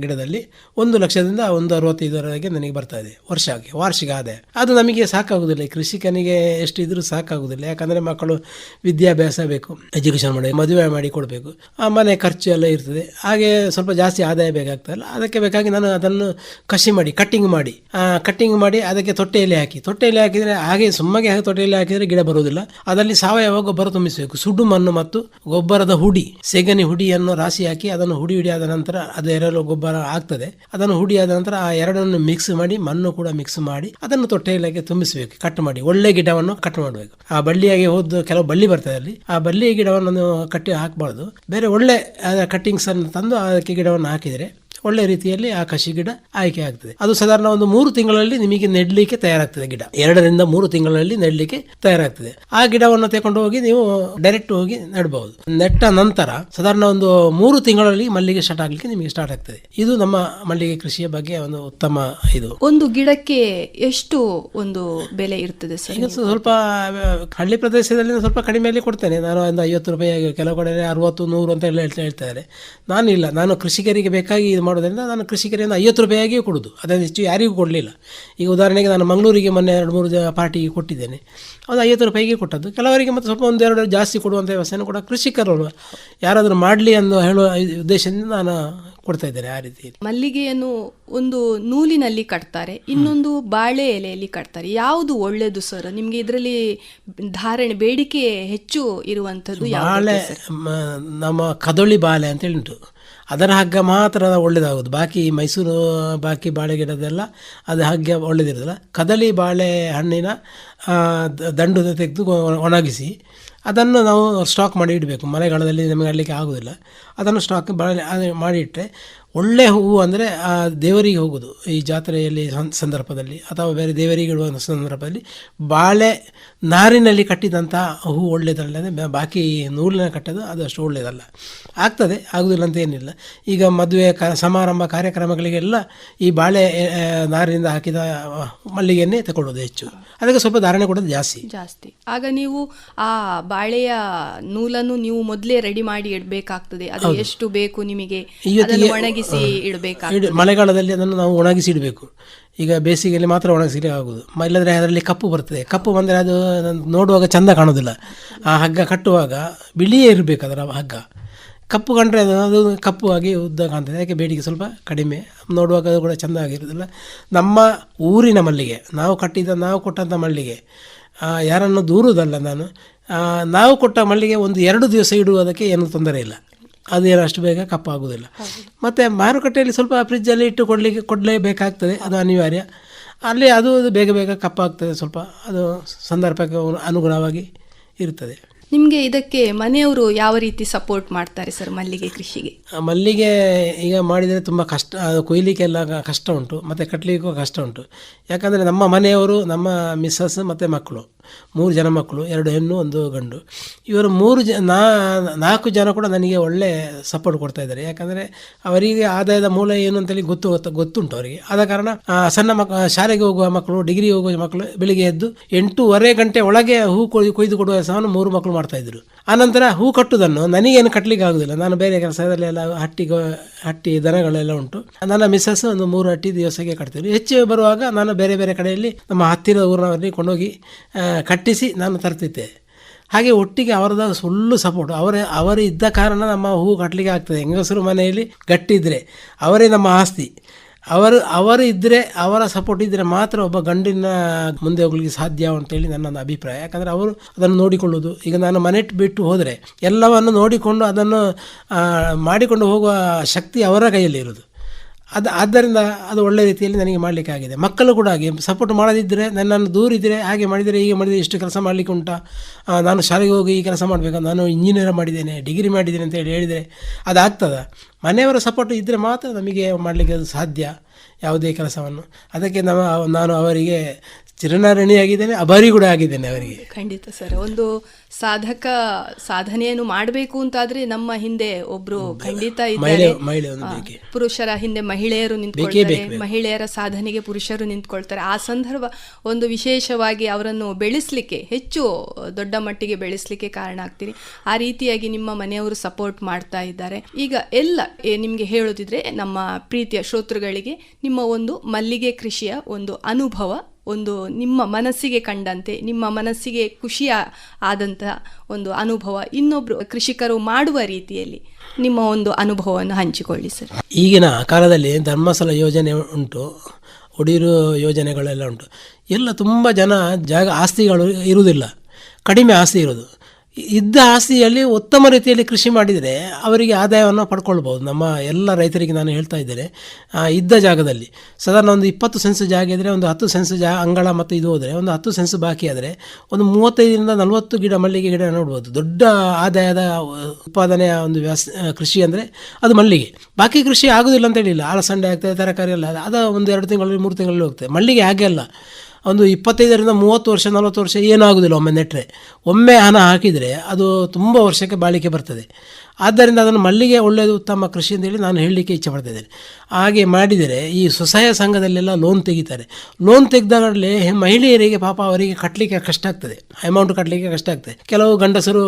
ಗಿಡದಲ್ಲಿ ಒಂದು ಲಕ್ಷದಿಂದ ಒಂದು ಅರವತ್ತೈದರವರೆಗೆ ನನಗೆ ಬರ್ತಾ ಇದೆ ವರ್ಷಕ್ಕೆ ವಾರ್ಷಿಕ ಆದಾಯ. ಅದು ನಮಗೆ ಸಾಕಾಗುವುದಿಲ್ಲ. ಕೃಷಿಕನಿಗೆ ಎಷ್ಟು ಇದ್ರೂ ಸಾಕಾಗುವುದಿಲ್ಲ. ಯಾಕಂದರೆ ಮಕ್ಕಳು ವಿದ್ಯಾಭ್ಯಾಸ ಬೇಕು ಎಜುಕೇಷನ್ ಮಾಡಿ, ಮದುವೆ ಮಾಡಿ ಕೊಡಬೇಕು. ಆ ಮನೆ ಖರ್ಚು ಎಲ್ಲ ಇರ್ತದೆ. ಹಾಗೆ ಸ್ವಲ್ಪ ಜಾಸ್ತಿ ಆದಾಯ ಬೇಕಾಗ್ತದಲ್ಲ, ಅದಕ್ಕೆ ಬೇಕಾಗಿ ನಾನು ಅದನ್ನು ಕಸಿ ಮಾಡಿ ಕಟ್ಟಿಂಗ್ ಮಾಡಿ. ಕಟ್ಟಿಂಗ್ ಮಾಡಿ ಅದಕ್ಕೆ ತೊಟ್ಟೆಯಲ್ಲಿ ಹಾಕಿ. ತೊಟ್ಟೆಯಲ್ಲಿ ಹಾಕಿದರೆ ಹಾಗೆ ಸುಮ್ಮಗೆ ಹಾಕಿ ತೊಟ್ಟೆಯಲ್ಲಿ ಹಾಕಿದರೆ ಗಿಡ ಬರುವುದಿಲ್ಲ. ಅದರಲ್ಲಿ ಸಾವಯವ ಗೊಬ್ಬರ ತುಂಬಿಸಬೇಕು. ಸುಡು ಮತ್ತು ಗೊಬ್ಬರದ ಹುಡಿ, ಸೆಗಣಿ ಹುಡಿಯನ್ನು ರಾಶಿ ಹಾಕಿ ಅದನ್ನು ಹುಡಿ ಹುಡಿ ಆದ ನಂತರ ಅದು ಎರಲು ಗೊಬ್ಬರ ಆಗ್ತದೆ. ಅದನ್ನು ಆದ ನಂತರ ಆ ಎರಡನ್ನು ಮಿಕ್ಸ್ ಮಾಡಿ, ಮಣ್ಣು ಕೂಡ ಮಿಕ್ಸ್ ಮಾಡಿ, ಅದನ್ನು ತೊಟ್ಟೆಯಲ್ಲಿ ತುಂಬಿಸಬೇಕು ಕಟ್ ಮಾಡಿ. ಒಳ್ಳೆ ಗಿಡವನ್ನು ಕಟ್ ಮಾಡಬೇಕು. ಆ ಬಳ್ಳಿಯಾಗಿ ಹೋದ ಕೆಲವು ಬಳ್ಳಿ ಬರ್ತದೆ ಅಲ್ಲಿ. ಆ ಬಳ್ಳಿ ಗಿಡವನ್ನು ಕಟ್ಟಿ ಹಾಕಬಾರ್ದು. ಬೇರೆ ಒಳ್ಳೆ ಕಟ್ಟಿಂಗ್ಸ್ ಅನ್ನು ತಂದು ಅದಕ್ಕೆ ಗಿಡವನ್ನು ಹಾಕಿದರೆ ಒಳ್ಳೆ ರೀತಿಯಲ್ಲಿ ಆ ಕಸಿ ಗಿಡ ಆಯ್ಕೆ ಆಗ್ತದೆ. ಅದು ಸಾಧಾರಣ ಒಂದು ಮೂರು ತಿಂಗಳಲ್ಲಿ ನಿಮಗೆ ನೆಡ್ಲಿಕ್ಕೆ ತಯಾರಾಗ್ತದೆ ಗಿಡ. ಎರಡರಿಂದ ಮೂರು ತಿಂಗಳಲ್ಲಿ ನೆಡ್ಲಿಕ್ಕೆ ತಯಾರಾಗ್ತದೆ. ಆ ಗಿಡವನ್ನು ತಗೊಂಡು ಹೋಗಿ ನೀವು ಡೈರೆಕ್ಟ್ ಹೋಗಿ ನೆಡಬಹುದು ನೆಟ್ಟ ನಂತರ ಸಾಧಾರಣ ಒಂದು ಮೂರು ತಿಂಗಳಲ್ಲಿ ಮಲ್ಲಿಗೆ ಸ್ಟಾರ್ಟ್ ಆಗಲಿಕ್ಕೆ ನಿಮಗೆ ಸ್ಟಾರ್ಟ್ ಆಗ್ತದೆ. ಇದು ನಮ್ಮ ಮಲ್ಲಿಗೆ ಕೃಷಿಯ ಬಗ್ಗೆ ಒಂದು ಉತ್ತಮ ಇದು. ಒಂದು ಗಿಡಕ್ಕೆ ಎಷ್ಟು ಒಂದು ಬೆಲೆ ಇರ್ತದೆ ಸರ್ ಸ್ವಲ್ಪ ಹಳ್ಳಿ ಪ್ರದೇಶದಲ್ಲಿ ಸ್ವಲ್ಪ ಕಡಿಮೆಯಲ್ಲಿ ಕೊಡ್ತೇನೆ. ನಾನು ಒಂದು ಐವತ್ತು ರೂಪಾಯಿ ಕೆಲವು ಕಡೆ ಅರವತ್ತು ನೂರು ಅಂತ ಎಲ್ಲ ಹೇಳ್ತಾ ಹೇಳ್ತಾ ಇದ್ದಾರೆ. ನಾನು ಇಲ್ಲ ನಾನು ಕೃಷಿಕರಿಗೆ ಬೇಕಾಗಿ ಇದು ಮಾಡೋದ್ರಿಂದ ನಾನು ಕೃಷಿಕರಿಂದ ಐವತ್ತು ರೂಪಾಯಿಯಾಗಿಯೇ ಕೊಡೋದು. ಅದನ್ನು ಹೆಚ್ಚು ಯಾರಿಗೂ ಕೊಡಲಿಲ್ಲ. ಈಗ ಉದಾಹರಣೆಗೆ ನಾನು ಮಂಗಳೂರಿಗೆ ಮೊನ್ನೆ ಎರಡು ಮೂರು ಜನ ಪಾರ್ಟಿಗೆ ಕೊಟ್ಟಿದ್ದೇನೆ. ಅದು ಐವತ್ತು ರೂಪಾಯಿಗೆ ಕೊಟ್ಟದ್ದು. ಕೆಲವರಿಗೆ ಮತ್ತು ಸ್ವಲ್ಪ ಒಂದೆರಡು ಜಾಸ್ತಿ ಕೊಡುವಂಥ ವ್ಯವಸ್ಥೆಯನ್ನು ಕೂಡ ಕೃಷಿಕರು ಯಾರಾದರೂ ಮಾಡಲಿ ಅನ್ನೋ ಹೇಳುವ ಉದ್ದೇಶದಿಂದ ನಾನು ಕೊಡ್ತಾ ಇದ್ದಾರೆ ಆ ರೀತಿ ಮಲ್ಲಿಗೆಯನ್ನು ಒಂದು ನೂಲಿನಲ್ಲಿ ಕಟ್ತಾರೆ ಇನ್ನೊಂದು ಬಾಳೆ ಎಲೆಯಲ್ಲಿ ಕಟ್ತಾರೆ. ಯಾವುದು ಒಳ್ಳೆಯದು ಸರ್? ನಿಮ್ಗೆ ಇದರಲ್ಲಿ ಧಾರಣೆ ಬೇಡಿಕೆ ಹೆಚ್ಚು ಇರುವಂಥದ್ದು ಬಾಳೆ ನಮ್ಮ ಕದೊಳಿ ಬಾಳೆ ಅಂತೇಳಿ ಉಂಟು. ಅದರ ಹಗ್ಗ ಮಾತ್ರ ಒಳ್ಳೇದಾಗುದು. ಬಾಕಿ ಮೈಸೂರು ಬಾಕಿ ಬಾಳೆ ಗಿಡದೆಲ್ಲ ಅದು ಹಗ್ಗ ಒಳ್ಳೇದಿರೋದಿಲ್ಲ ಕದಳಿ ಬಾಳೆ ಹಣ್ಣಿನ ದಂಡು ತೆಗೆದು ಒಣಗಿಸಿ ಅದನ್ನು ನಾವು ಸ್ಟಾಕ್ ಮಾಡಿ ಇಡಬೇಕು. ಮಳೆಗಾಲದಲ್ಲಿ ನಮಗೆ ಆಡಲಿಕ್ಕೆ ಆಗೋದಿಲ್ಲ. ಅದನ್ನು ಸ್ಟಾಕ್ ಅದು ಮಾಡಿಟ್ಟರೆ ಒಳ್ಳೆಯ ಹೂವು ಅಂದರೆ ಆ ದೇವರಿಗೆ ಹೋಗೋದು. ಈ ಜಾತ್ರೆಯಲ್ಲಿ ಸಂದರ್ಭದಲ್ಲಿ ಅಥವಾ ಬೇರೆ ದೇವರಿಗೆ ಇಡುವ ಸಂದರ್ಭದಲ್ಲಿ ಬಾಳೆ ನಾರಿನಲ್ಲಿ ಕಟ್ಟಿದಂಥ ಹೂವು ಒಳ್ಳೆಯದಲ್ಲ ಬಾಕಿ ನೂಲಿನ ಕಟ್ಟೋದು ಅದು ಅಷ್ಟು ಒಳ್ಳೆಯದಲ್ಲ ಆಗ್ತದೆ, ಆಗೋದಿಲ್ಲ ಅಂತ ಏನಿಲ್ಲ. ಈಗ ಮದುವೆ ಕ, ಸಮಾರಂಭ ಕಾರ್ಯಕ್ರಮಗಳಿಗೆಲ್ಲ ಈ ಬಾಳೆ ನಾರಿನಿಂದ ಹಾಕಿದ ಮಲ್ಲಿಗೆಯನ್ನೇ ತಗೊಳ್ಳೋದು ಹೆಚ್ಚು. ಅದಕ್ಕೆ ಸ್ವಲ್ಪ ಧಾರಣೆ ಕೊಡೋದು ಜಾಸ್ತಿ. ಜಾಸ್ತಿ. ಆಗ ನೀವು ಆ ಬಾಳೆಯ ನೂಲನ್ನು ನೀವು ಮೊದಲೇ ರೆಡಿ ಮಾಡಿ ಇಡಬೇಕಾಗ್ತದೆ. ಅದು ಎಷ್ಟು ಬೇಕು ನಿಮಗೆ ಅದನ್ನು ಒಣಗಿಸಿ ಇಡಬೇಕಾಗ್ತದೆ. ಇಡು- ಮಳೆಗಾಲದಲ್ಲಿ ಅದನ್ನು ನಾವು ಒಣಗಿಸಿ ಇಡಬೇಕು ಈಗ ಬೇಸಿಗೆಯಲ್ಲಿ ಮಾತ್ರ ಒಣಗಿಸಲಿ ಆಗೋದು. ಇಲ್ಲದ್ರೆ ಅದರಲ್ಲಿ ಕಪ್ಪು ಬರ್ತದೆ. ಕಪ್ಪು ಬಂದರೆ ಅದು ನೋಡುವಾಗ ಚಂದ ಕಾಣೋದಿಲ್ಲ. ಆ ಹಗ್ಗ ಕಟ್ಟುವಾಗ ಬಿಳಿಯೇ ಇರಬೇಕು ಅದರ ಹಗ್ಗ. ಕಪ್ಪು ಕಂಡ್ರೆ ಅದು ಅದು ಕಪ್ಪು ಆಗಿ ಉದ್ದ ಕಾಣ್ತದೆ. ಯಾಕೆ ಬೇಡಿಕೆ ಸ್ವಲ್ಪ ಕಡಿಮೆ. ನೋಡುವಾಗ ಅದು ಕೂಡ ಚೆಂದ ಆಗಿರೋದಿಲ್ಲ. ನಮ್ಮ ಊರಿನ ಮಲ್ಲಿಗೆ, ನಾವು ಕಟ್ಟಿದ, ನಾವು ಕೊಟ್ಟಂಥ ಮಲ್ಲಿಗೆ ಯಾರನ್ನು ದೂರುವುದಲ್ಲ ನಾನು ನಾವು ಕೊಟ್ಟ ಮಲ್ಲಿಗೆ ಒಂದು ಎರಡು ದಿವಸ ಇಡುವುದಕ್ಕೆ ಏನೂ ತೊಂದರೆ ಇಲ್ಲ. ಅದೇನು ಅಷ್ಟು ಬೇಗ ಕಪ್ಪಾಗೋದಿಲ್ಲ ಮತ್ತು ಮಾರುಕಟ್ಟೆಯಲ್ಲಿ ಸ್ವಲ್ಪ ಫ್ರಿಜ್ಜಲ್ಲಿ ಇಟ್ಟು ಕೊಡಲಿಕ್ಕೆ, ಕೊಡಲೇಬೇಕಾಗ್ತದೆ. ಅದು ಅನಿವಾರ್ಯ. ಅಲ್ಲಿ ಅದು ಬೇಗ ಬೇಗ ಕಪ್ಪಾಗ್ತದೆ ಸ್ವಲ್ಪ. ಅದು ಸಂದರ್ಭಕ್ಕೆ ಅನುಗುಣವಾಗಿ ಇರ್ತದೆ. ನಿಮಗೆ ಇದಕ್ಕೆ ಮನೆಯವರು ಯಾವ ರೀತಿ ಸಪೋರ್ಟ್ ಮಾಡ್ತಾರೆ ಸರ್ ಮಲ್ಲಿಗೆ ಕೃಷಿಗೆ? ಮಲ್ಲಿಗೆ ಈಗ ಮಾಡಿದರೆ ತುಂಬ ಕಷ್ಟ, ಅದು ಕೊಯ್ಲಿಕ್ಕೆಲ್ಲ ಕಷ್ಟ ಉಂಟು, ಮತ್ತು ಕಟ್ಟಲಿಕ್ಕೂ ಕಷ್ಟ ಉಂಟು. ಯಾಕಂದರೆ ನಮ್ಮ ಮನೆಯವರು, ನಮ್ಮ ಮಿಸ್ಸಸ್ ಮತ್ತು ಮಕ್ಕಳು. ಮೂರು ಜನ ಮಕ್ಕಳು, ಎರಡು ಹೆಣ್ಣು, ಒಂದು ಗಂಡು. ಇವರು ಮೂರು ಜ ನಾಲ್ಕು ಜನ ಕೂಡ ನನಗೆ ಒಳ್ಳೆ ಸಪೋರ್ಟ್ ಕೊಡ್ತಾ ಇದ್ದಾರೆ. ಯಾಕಂದರೆ ಅವರಿಗೆ ಆದಾಯದ ಮೂಲ ಏನು ಅಂತೇಳಿ ಗೊತ್ತು ಗೊತ್ತು, ಗೊತ್ತುಂಟು ಅವರಿಗೆ. ಆದ ಕಾರಣ ಸಣ್ಣ ಮಕ್, ಶಾಲೆಗೆ ಹೋಗುವ ಮಕ್ಕಳು ಡಿಗ್ರಿ ಹೋಗುವ ಮಕ್ಕಳು ಬೆಳಿಗ್ಗೆ ಎದ್ದು ಎಂಟೂವರೆ ಗಂಟೆ ಒಳಗೆ ಹೂ ಕೊಯ್ದು ಕೊಯ್ದು ಕೊಡುವ ಕೆಲಸವನ್ನು ಮೂರು ಮಕ್ಕಳು ಮಾಡ್ತಾ ಇದ್ರು. ಆನಂತರ ಹೂ ಕಟ್ಟುವುದನ್ನು ನನಗೇನು ಕಟ್ಟಲಿಕ್ಕೆ ಆಗುದಿಲ್ಲ. ನಾನು ಬೇರೆ ಕೆಲಸದಲ್ಲೆಲ್ಲ ಹಟ್ಟಿ ಹಟ್ಟಿ ದನಗಳೆಲ್ಲ ಉಂಟು. ನನ್ನ ಮಿಸ್ಸಸ್ ಒಂದು ಮೂರು ಹಟ್ಟಿ ದಿವಸಕ್ಕೆ ಕಟ್ತೀವಿ ಹೆಚ್ಚು ಬರುವಾಗ ನಾನು ಬೇರೆ ಬೇರೆ ಕಡೆಯಲ್ಲಿ ನಮ್ಮ ಹತ್ತಿರ ಊರಿನವರಲ್ಲಿ ಕೊಂಡೋಗಿ ಕಟ್ಟಿಸಿ ನಾನು ತರ್ತಿದ್ದೆ. ಹಾಗೆ ಒಟ್ಟಿಗೆ ಅವರದ ಸುಳ್ಳು ಸಪೋರ್ಟ್ ಅವರೇ, ಅವರು ಇದ್ದ ಕಾರಣ ನಮ್ಮ ಹೂ ಕಟ್ಟಲಿಕ್ಕೆ ಆಗ್ತದೆ. ಹೆಂಗಸರು ಮನೆಯಲ್ಲಿ ಗಟ್ಟಿದ್ದರೆ ಅವರೇ ನಮ್ಮ ಆಸ್ತಿ. ಅವರು ಅವರು ಇದ್ದರೆ ಅವರ ಸಪೋರ್ಟ್ ಇದ್ದರೆ ಮಾತ್ರ ಒಬ್ಬ ಗಂಡಿನ ಮುಂದೆ ಹೋಗ್ಲಿಕ್ಕೆ ಸಾಧ್ಯ ಅಂತೇಳಿ ನನ್ನ ಅಭಿಪ್ರಾಯ. ಯಾಕಂದರೆ ಅವರು ಅದನ್ನು ನೋಡಿಕೊಳ್ಳೋದು ಈಗ ನಾನು ಮನೆ ಬಿಟ್ಟು ಹೋದರೆ ಎಲ್ಲವನ್ನು ನೋಡಿಕೊಂಡು ಅದನ್ನು ಮಾಡಿಕೊಂಡು ಹೋಗುವ ಶಕ್ತಿ ಅವರ ಕೈಯಲ್ಲಿ ಇರೋದು ಅದು, ಆದ್ದರಿಂದ ಅದು ಒಳ್ಳೆ ರೀತಿಯಲ್ಲಿ ನನಗೆ ಮಾಡಲಿಕ್ಕಾಗಿದೆ. ಮಕ್ಕಳು ಕೂಡ ಹಾಗೆ ಸಪೋರ್ಟ್ ಮಾಡದಿದ್ದರೆ ನನ್ನನ್ನು ದೂರಿದರೆ, ಹಾಗೆ ಮಾಡಿದರೆ, ಹೀಗೆ ಮಾಡಿದರೆ ಇಷ್ಟು ಕೆಲಸ ಮಾಡಲಿಕ್ಕೆ ಉಂಟಾ? ನಾನು ಶಾಲೆಗೆ ಹೋಗಿ ಈ ಕೆಲಸ ಮಾಡಬೇಕು, ನಾನು ಇಂಜಿನಿಯರ್ ಮಾಡಿದ್ದೇನೆ ಡಿಗ್ರಿ ಮಾಡಿದ್ದೇನೆ ಅಂತ ಹೇಳಿ ಹೇಳಿದರೆ ಅದು ಆಗ್ತದೆ ಮನೆಯವರ ಸಪೋರ್ಟ್ ಇದ್ದರೆ ಮಾತ್ರ ನಮಗೆ ಮಾಡಲಿಕ್ಕೆ ಅದು ಸಾಧ್ಯ, ಯಾವುದೇ ಕೆಲಸವನ್ನು. ಅದಕ್ಕೆ ನಮ್ಮ, ನಾನು ಅವರಿಗೆ ಚಿರನಾರಣಿಯಾಗಿದ್ದೇನೆ ಅಭಾರಿ ಕೂಡ ಆಗಿದ್ದೇನೆ ಅವರಿಗೆ. ಖಂಡಿತ ಸರ್. ಒಂದು ಸಾಧಕ ಸಾಧನೆಯನ್ನು ಮಾಡಬೇಕು ಅಂತಾದ್ರೆ ನಮ್ಮ ಹಿಂದೆ ಒಬ್ರು ಖಂಡಿತ ಇದ್ದಾರೆ. ಪುರುಷರ ಹಿಂದೆ ಮಹಿಳೆಯರು ನಿಂತ್ಕೊಳ್ತಾರೆ ಮಹಿಳೆಯರ ಸಾಧನೆಗೆ ಪುರುಷರು ನಿಂತ್ಕೊಳ್ತಾರೆ. ಆ ಸಂದರ್ಭ ಒಂದು ವಿಶೇಷವಾಗಿ ಅವರನ್ನು ಬೆಳೆಸಲಿಕ್ಕೆ ಹೆಚ್ಚು ದೊಡ್ಡ ಮಟ್ಟಿಗೆ ಬೆಳೆಸಲಿಕ್ಕೆ ಕಾರಣ ಆಗ್ತೀರಿ ಆ ರೀತಿಯಾಗಿ ನಿಮ್ಮ ಮನೆಯವರು ಸಪೋರ್ಟ್ ಮಾಡ್ತಾ ಇದ್ದಾರೆ. ಈಗ ಎಲ್ಲ ನಿಮ್ಗೆ ಹೇಳೋದಿದ್ರೆ ನಮ್ಮ ಪ್ರೀತಿಯ ಶ್ರೋತೃಗಳಿಗೆ ನಿಮ್ಮ ಒಂದು ಮಲ್ಲಿಗೆ ಕೃಷಿಯ ಒಂದು ಅನುಭವ ಒಂದು ನಿಮ್ಮ ಮನಸ್ಸಿಗೆ ಕಂಡಂತೆ, ನಿಮ್ಮ ಮನಸ್ಸಿಗೆ ಖುಷಿಯ ಆದಂತಹ ಒಂದು ಅನುಭವ ಇನ್ನೊಬ್ರು ಕೃಷಿಕರು ಮಾಡುವ ರೀತಿಯಲ್ಲಿ ನಿಮ್ಮ ಒಂದು ಅನುಭವವನ್ನು ಹಂಚಿಕೊಳ್ಳಿ ಸರ್. ಈಗಿನ ಕಾಲದಲ್ಲಿ ಧರ್ಮಸ್ಥಳ ಯೋಜನೆ ಉಂಟು, ಒಡಿರು ಯೋಜನೆಗಳೆಲ್ಲ ಉಂಟು. ಎಲ್ಲ ತುಂಬ ಜನ ಜಾಗ ಆಸ್ತಿಗಳು ಇರುವುದಿಲ್ಲ, ಕಡಿಮೆ ಆಸ್ತಿ ಇರೋದು ಇದ್ದ ಆಸ್ತಿಯಲ್ಲಿ ಉತ್ತಮ ರೀತಿಯಲ್ಲಿ ಕೃಷಿ ಮಾಡಿದರೆ ಅವರಿಗೆ ಆದಾಯವನ್ನು ಪಡ್ಕೊಳ್ಬೋದು ನಮ್ಮ ಎಲ್ಲ ರೈತರಿಗೆ ನಾನು ಹೇಳ್ತಾ ಇದ್ದೇನೆ. ಇದ್ದ ಜಾಗದಲ್ಲಿ. ಸಾಧಾರಣ ಒಂದು ಇಪ್ಪತ್ತು ಸೆನ್ಸ್ ಜಾಗ ಇದ್ದರೆ ಒಂದು ಹತ್ತು ಸೆನ್ಸ್ ಜಾ, ಅಂಗಳ ಮತ್ತು ಇದು ಹೋದರೆ ಒಂದು ಹತ್ತು ಸೆನ್ಸ್ ಬಾಕಿ ಆದರೆ ಒಂದು ಮೂವತ್ತೈದರಿಂದ ನಲವತ್ತು ಗಿಡ, ಮಲ್ಲಿಗೆ ಗಿಡ ನೋಡ್ಬೋದು. ದೊಡ್ಡ ಆದಾಯದ ಉತ್ಪಾದನೆಯ ಒಂದು ವ್ಯಾಸ ಕೃಷಿ ಅಂದರೆ ಅದು ಮಲ್ಲಿಗೆ. ಬಾಕಿ ಕೃಷಿ ಆಗೋದಿಲ್ಲ ಅಂತ ಹೇಳಿಲ್ಲ. ಸಂಡೆ ಆಗ್ತದೆ, ತರಕಾರಿ ಎಲ್ಲ ಅದು ಒಂದು ಎರಡು ತಿಂಗಳಲ್ಲಿ, ಮೂರು ತಿಂಗಳಲ್ಲಿ ಹೋಗ್ತದೆ. ಮಲ್ಲಿಗೆ ಹಾಗೆ ಅಲ್ಲ. ಒಂದು ಇಪ್ಪತ್ತೈದರಿಂದ ಮೂವತ್ತು ವರ್ಷ, ನಲವತ್ತು ವರ್ಷ ಏನಾಗೋದಿಲ್ಲ ಒಮ್ಮೆ ನೆಟ್ಟರೆ ಒಮ್ಮೆ ಹಣ ಹಾಕಿದರೆ ಅದು ತುಂಬ ವರ್ಷಕ್ಕೆ ಬಾಳಿಕೆ ಬರ್ತದೆ. ಆದ್ದರಿಂದ ಅದನ್ನು ಮಲ್ಲಿಗೆ ಒಳ್ಳೆಯದು, ಉತ್ತಮ ಕೃಷಿ ಅಂತೇಳಿ ನಾನು ಹೇಳಲಿಕ್ಕೆ ಇಚ್ಛೆ ಪಡ್ತಿದ್ದೇನೆ ಹಾಗೆ ಮಾಡಿದರೆ ಈ ಸ್ವಸಹಾಯ ಸಂಘದಲ್ಲೆಲ್ಲ ಲೋನ್ ತೆಗಿತಾರೆ. ಲೋನ್ ತೆಗೆದಾಗಲೇ ಮಹಿಳೆಯರಿಗೆ ಪಾಪ ಅವರಿಗೆ ಕಟ್ಟಲಿಕ್ಕೆ ಕಷ್ಟ ಆಗ್ತದೆ. ಅಮೌಂಟ್ ಕಟ್ಟಲಿಕ್ಕೆ ಕಷ್ಟ ಆಗ್ತದೆ. ಕೆಲವು ಗಂಡಸರು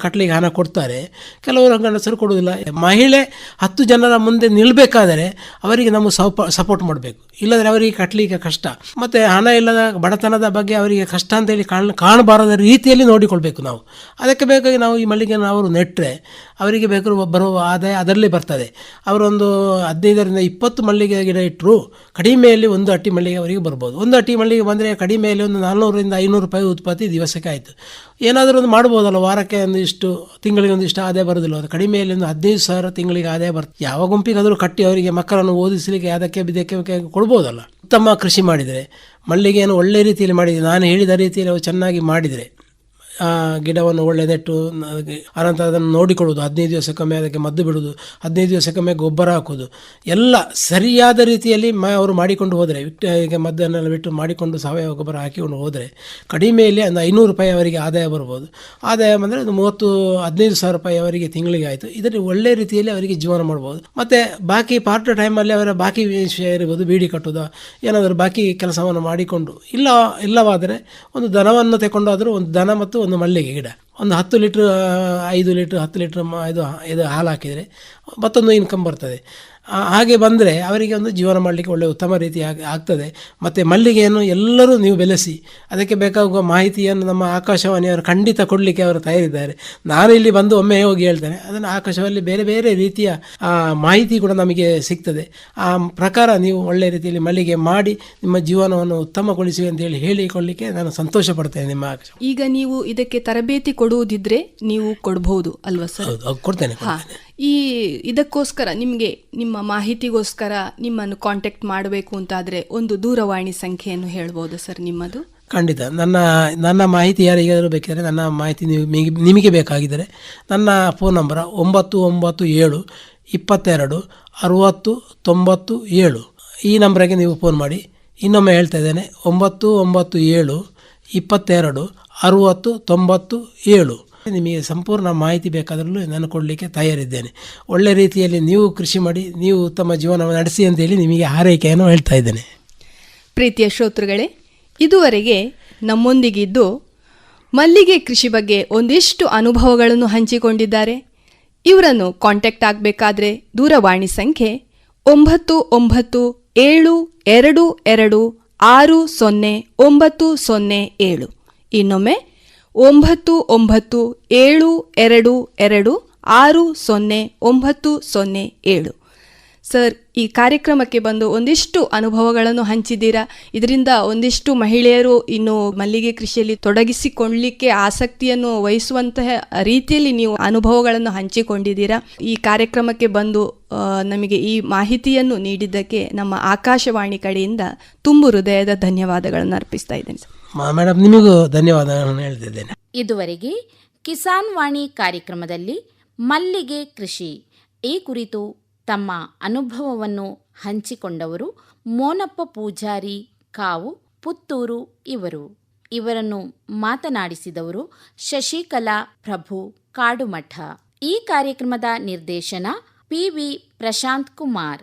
ಕಟ್ಟಲಿಕ್ಕೆ ಹಣ ಕೊಡ್ತಾರೆ. ಕೆಲವರು ಗಂಡಸರು ಕೊಡುವುದಿಲ್ಲ. ಮಹಿಳೆ ಹತ್ತು ಜನರ ಮುಂದೆ ನಿಲ್ಲಬೇಕಾದರೆ ಅವರಿಗೆ ನಾವು ಸಪ ಸಪೋರ್ಟ್ ಮಾಡಬೇಕು. ಇಲ್ಲದ್ರೆ ಅವರಿಗೆ ಕಟ್ಟಲಿಕ್ಕೆ ಕಷ್ಟ. ಮತ್ತು ಹಣ ಇಲ್ಲದ ಬಡತನದ ಬಗ್ಗೆ ಅವರಿಗೆ ಕಷ್ಟ ಅಂತೇಳಿ ಕಾಣ, ಕಾಣಬಾರದ ರೀತಿಯಲ್ಲಿ ನೋಡಿಕೊಳ್ಬೇಕು ನಾವು. ಅದಕ್ಕೆ ಬೇಕಾಗಿ ನಾವು ಈ ಮಲ್ಲಿಗೆಯನ್ನು ಅವರು ನೆಟ್ಟರೆ ಅವರಿಗೆ ಬೇಕಾದ್ರೂ ಬರುವ ಆದಾಯ ಅದರಲ್ಲಿ ಬರ್ತದೆ. ಅವರೊಂದು ಹದಿನೈದರಿಂದ ಇಪ್ಪತ್ತು ಮಲ್ಲಿಗೆ ಗಿಡ ಇಟ್ಟರು ಕಡಿಮೆಯಲ್ಲಿ ಒಂದು ಅಟ್ಟಿ ಮಲ್ಲಿಗೆ ಅವರಿಗೆ ಬರ್ಬೋದು. ಒಂದು ಅಟ್ಟಿ ಮಲ್ಲಿಗೆ ಬಂದರೆ ಕಡಿಮೆಯಲ್ಲಿ ಒಂದು ನಾನ್ನೂರರಿಂದ ಐನೂರು ರೂಪಾಯಿ ಉತ್ಪತ್ತಿ ದಿವಸಕ್ಕೆ ಆಯಿತು. ಏನಾದರೂ ಒಂದು ಮಾಡ್ಬೋದಲ್ಲ, ವಾರಕ್ಕೆ ಒಂದು ಇಷ್ಟು, ತಿಂಗಳಿಗೆ ಒಂದು ಇಷ್ಟು ಆದಾಯ ಬರೋದಿಲ್ಲ. ಅದು ಕಡಿಮೆಯಲ್ಲಿ ಒಂದು ಹದಿನೈದು ಸಾವಿರ ತಿಂಗಳಿಗೆ ಆದಾಯ ಬರ್ತದೆ ಯಾವ ಗುಂಪಿಗಾದರೂ ಕಟ್ಟಿ ಅವರಿಗೆ ಮಕ್ಕಳನ್ನು ಓದಿಸಲಿಕ್ಕೆ, ಅದಕ್ಕೆ ಬಿದ್ದಕ್ಕೆ ಕೊಡ್ಬೋದಲ್ಲ. ಉತ್ತಮ ಕೃಷಿ ಮಾಡಿದರೆ, ಮಲ್ಲಿಗೆಯನ್ನು ಒಳ್ಳೆ ರೀತಿಯಲ್ಲಿ ಮಾಡಿದರೆ, ನಾನು ಹೇಳಿದ ರೀತಿಯಲ್ಲಿ ಅವು ಚೆನ್ನಾಗಿ ಮಾಡಿದರೆ ಗಿಡವನ್ನು ಒಳ್ಳೆ ನೆಟ್ಟು ಆನಂತರ ಅದನ್ನು ನೋಡಿಕೊಳ್ಳುವುದು. ಹದಿನೈದು ದಿವಸಕ್ಕೊಮ್ಮೆ ಅದಕ್ಕೆ ಮದ್ದು ಬಿಡೋದು ಹದಿನೈದು ದಿವಸಕ್ಕೊಮ್ಮೆ ಗೊಬ್ಬರ ಹಾಕೋದು ಎಲ್ಲ ಸರಿಯಾದ ರೀತಿಯಲ್ಲಿ ಮ, ಅವರು ಮಾಡಿಕೊಂಡು ಹೋದರೆ, ವಿಟ್, ಈಗ ಮದ್ದನ್ನೆಲ್ಲ ಬಿಟ್ಟು ಮಾಡಿಕೊಂಡು ಸಾವಯವ ಗೊಬ್ಬರ ಹಾಕಿಕೊಂಡು ಹೋದರೆ, ಕಡಿಮೆಯಲ್ಲಿ ಒಂದು ಐನೂರು ರೂಪಾಯಿ ಅವರಿಗೆ ಆದಾಯ ಬರ್ಬೋದು. ಆದಾಯ ಬಂದರೆ ಒಂದು ಮೂವತ್ತು, ಹದಿನೈದು ಸಾವಿರ ರೂಪಾಯಿ ಅವರಿಗೆ ತಿಂಗಳಿಗೆ ಆಯಿತು. ಇದರಲ್ಲಿ ಒಳ್ಳೆ ರೀತಿಯಲ್ಲಿ ಅವರಿಗೆ ಜೀವನ ಮಾಡ್ಬೋದು. ಮತ್ತು ಬಾಕಿ ಪಾರ್ಟ್ ಟೈಮಲ್ಲಿ ಅವರ ಬಾಕಿ ವಿಷಯ ಇರ್ಬೋದು, ಬೀಡಿ ಕಟ್ಟೋದು ಏನಾದರೂ ಬಾಕಿ ಕೆಲಸವನ್ನು ಮಾಡಿಕೊಂಡು, ಇಲ್ಲ, ಇಲ್ಲವಾದರೆ ಒಂದು ದನವನ್ನು ತಗೊಂಡಾದರೂ ಒಂದು ದನ ಮತ್ತು ಒಂದು ಮಲ್ಲಿಗೆ ಗಿಡ. ಒಂದು ಹತ್ತು ಲೀಟ್ರ್, ಐದು ಲೀಟ್ರ್, ಹತ್ತು ಲೀಟ್ರ್ ಇದು ಇದು ಹಾಲು ಹಾಕಿದರೆ ಮತ್ತೊಂದು ಇನ್ಕಮ್ ಬರ್ತದೆ. ಹಾಗೆ ಬಂದರೆ ಅವರಿಗೆ ಒಂದು ಜೀವನ ಮಾಡಲಿಕ್ಕೆ ಒಳ್ಳೆಯ ಉತ್ತಮ ರೀತಿ ಆಗ್- ಆಗ್ತದೆ. ಮತ್ತು ಮಲ್ಲಿಗೆಯನ್ನು ಎಲ್ಲರೂ ನೀವು ಬೆಳೆಸಿ ಅದಕ್ಕೆ ಬೇಕಾಗುವ ಮಾಹಿತಿಯನ್ನು ನಮ್ಮ ಆಕಾಶವಾಣಿಯವರು ಖಂಡಿತ ಕೊಡಲಿಕ್ಕೆ ಅವರು ತಯಾರಿದ್ದಾರೆ. ನಾನು ಇಲ್ಲಿ ಬಂದು ಒಮ್ಮೆ ಹೋಗಿ ಹೇಳ್ತೇನೆ ಅದನ್ನು ಆಕಾಶವಾಣಿ ಬೇರೆ ಬೇರೆ ರೀತಿಯ ಮಾಹಿತಿ ಕೂಡ ನಮಗೆ ಸಿಗ್ತದೆ. ಆ ಪ್ರಕಾರ ನೀವು ಒಳ್ಳೆಯ ರೀತಿಯಲ್ಲಿ ಮಲ್ಲಿಗೆ ಮಾಡಿ ನಿಮ್ಮ ಜೀವನವನ್ನು ಉತ್ತಮಗೊಳಿಸಿ ಅಂತೇಳಿ ಹೇಳಿಕೊಳ್ಳಿಕ್ಕೆ ನಾನು ಸಂತೋಷ ಪಡ್ತೇನೆ ನಿಮ್ಮ ಆಕಾಶ ಈಗ ನೀವು ಇದಕ್ಕೆ ತರಬೇತಿ ಕೊಡುವುದಿದ್ರೆ ನೀವು ಕೊಡಬಹುದು ಅಲ್ವಾ ಸರ್? ಕೊಡ್ತೇನೆ ಈ ಇದಕ್ಕೋಸ್ಕರ ನಿಮಗೆ ನಿಮ್ಮ ಮಾಹಿತಿಗೋಸ್ಕರ ನಿಮ್ಮನ್ನು ಕಾಂಟ್ಯಾಕ್ಟ್ ಮಾಡಬೇಕು ಅಂತಾದರೆ ಒಂದು ದೂರವಾಣಿ ಸಂಖ್ಯೆಯನ್ನು ಹೇಳ್ಬೋದು ಸರ್ ನಿಮ್ಮದು? ಖಂಡಿತ. ನನ್ನ ನನ್ನ ಮಾಹಿತಿ ಯಾರಿಗಾದರೂ ಬೇಕಿದ್ದರೆ ನನ್ನ ಮಾಹಿತಿ ನೀವು ನಿಮಗೆ- ನಿಮಗೆ ಬೇಕಾಗಿದ್ದರೆ ನನ್ನ ಫೋನ್ ನಂಬರ ಒಂಬತ್ತು ಒಂಬತ್ತು ಏಳು ಇಪ್ಪತ್ತೆರಡು ಅರುವತ್ತು ತೊಂಬತ್ತು ಏಳು. ಈ ನಂಬರಿಗೆ ನೀವು ಫೋನ್ ಮಾಡಿ. ಇನ್ನೊಮ್ಮೆ ಹೇಳ್ತಾ ಇದ್ದೇನೆ, ಒಂಬತ್ತು ಒಂಬತ್ತು ಏಳು ಇಪ್ಪತ್ತೆರಡು ಅರುವತ್ತು ತೊಂಬತ್ತು ಏಳು. ನಿಮಗೆ ಸಂಪೂರ್ಣ ಮಾಹಿತಿ ಬೇಕಾದರೂ ನಾನು ಕೊಡಲಿಕ್ಕೆ ತಯಾರಿದ್ದೇನೆ. ಒಳ್ಳೆ ರೀತಿಯಲ್ಲಿ ನೀವು ಕೃಷಿ ಮಾಡಿ, ನೀವು ಉತ್ತಮ ಜೀವನವನ್ನು ನಡೆಸಿ ಅಂತೇಳಿ ನಿಮಗೆ ಹಾರೈಕೆಯನ್ನು ಹೇಳ್ತಾ ಇದ್ದೇನೆ. ಪ್ರೀತಿಯ ಶ್ರೋತೃಗಳೇ, ಇದುವರೆಗೆ ನಮ್ಮೊಂದಿಗಿದ್ದು ಮಲ್ಲಿಗೆ ಕೃಷಿ ಬಗ್ಗೆ ಒಂದಿಷ್ಟು ಅನುಭವಗಳನ್ನು ಹಂಚಿಕೊಂಡಿದ್ದಾರೆ. ಇವರನ್ನು ಕಾಂಟ್ಯಾಕ್ಟ್ ಆಗಬೇಕಾದ್ರೆ ದೂರವಾಣಿ ಸಂಖ್ಯೆ ಒಂಬತ್ತು ಒಂಬತ್ತು ಏಳು ಎರಡು ಎರಡು ಆರು ಸೊನ್ನೆ ಒಂಬತ್ತು ಸೊನ್ನೆ ಏಳು. ಇನ್ನೊಮ್ಮೆ ಒಂಬತ್ತು ಒಂಬತ್ತು, ಏಳು, ಎರಡು ಎರಡು ಆರು, ಸೊನ್ನೆ, ಒಂಬತ್ತು, ಸೊನ್ನೆ, ಏಳು. ಸರ್, ಈ ಕಾರ್ಯಕ್ರಮಕ್ಕೆ ಬಂದು ಒಂದಿಷ್ಟು ಅನುಭವಗಳನ್ನು ಹಂಚಿದ್ದೀರಾ? ಇದರಿಂದ ಒಂದಿಷ್ಟು ಮಹಿಳೆಯರು ಇನ್ನು ಮಲ್ಲಿಗೆ ಕೃಷಿಯಲ್ಲಿ ತೊಡಗಿಸಿಕೊಳ್ಳಲಿಕ್ಕೆ ಆಸಕ್ತಿಯನ್ನು ವಹಿಸುವಂತಹ ರೀತಿಯಲ್ಲಿ ನೀವು ಅನುಭವಗಳನ್ನು ಹಂಚಿಕೊಂಡಿದ್ದೀರಾ? ಈ ಕಾರ್ಯಕ್ರಮಕ್ಕೆ ಬಂದು ನಮಗೆ ಈ ಮಾಹಿತಿಯನ್ನು ನೀಡಿದ್ದಕ್ಕೆ ನಮ್ಮ ಆಕಾಶವಾಣಿ ಕಡೆಯಿಂದ ತುಂಬು ಹೃದಯದ ಧನ್ಯವಾದಗಳನ್ನು ಅರ್ಪಿಸ್ತಾ ಇದ್ದೇನೆ ಸರ್. ಮೇಡಮ್, ನಿಮಗೂ ಧನ್ಯವಾದಗಳನ್ನು ಹೇಳ್ತಿದ್ದೇನೆ. ಇದುವರೆಗೆ ಕಿಸಾನ್ ವಾಣಿ ಕಾರ್ಯಕ್ರಮದಲ್ಲಿ ಮಲ್ಲಿಗೆ ಕೃಷಿ. ಈ ಕುರಿತು ತಮ್ಮ ಅನುಭವವನ್ನು ಹಂಚಿಕೊಂಡವರು ಮೋನಪ್ಪ ಪೂಜಾರಿ, ಕಾವು, ಪುತ್ತೂರು ಇವರು. ಇವರನ್ನು ಮಾತನಾಡಿಸಿದವರು ಶಶಿಕಲಾ ಪ್ರಭು ಕಾಡುಮಠ. ಈ ಕಾರ್ಯಕ್ರಮದ ನಿರ್ದೇಶನ ಪಿವಿ ಪ್ರಶಾಂತ್ ಕುಮಾರ್.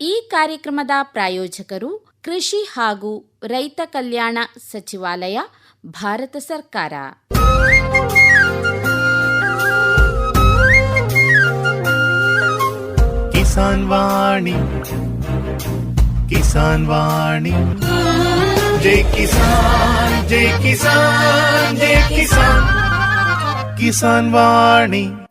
ಈ ಕಾರ್ಯಕ್ರಮದ ಪ್ರಾಯೋಜಕರು ಕೃಷಿ ಹಾಗೂ ರೈತ ಕಲ್ಯಾಣ ಸಚಿವಾಲಯ, ಭಾರತ ಸರ್ಕಾರ. ಕಿಸಾನ್ ವಾಣಿ ಕಿಸಾನ್ ವಾಣಿ. ಜೈ ಕಿಸಾನ್ ಜೈ ಕಿಸಾನ್ ಜೈ ಕಿಸಾನ್. ಕಿಸಾನ್ ವಾಣಿ.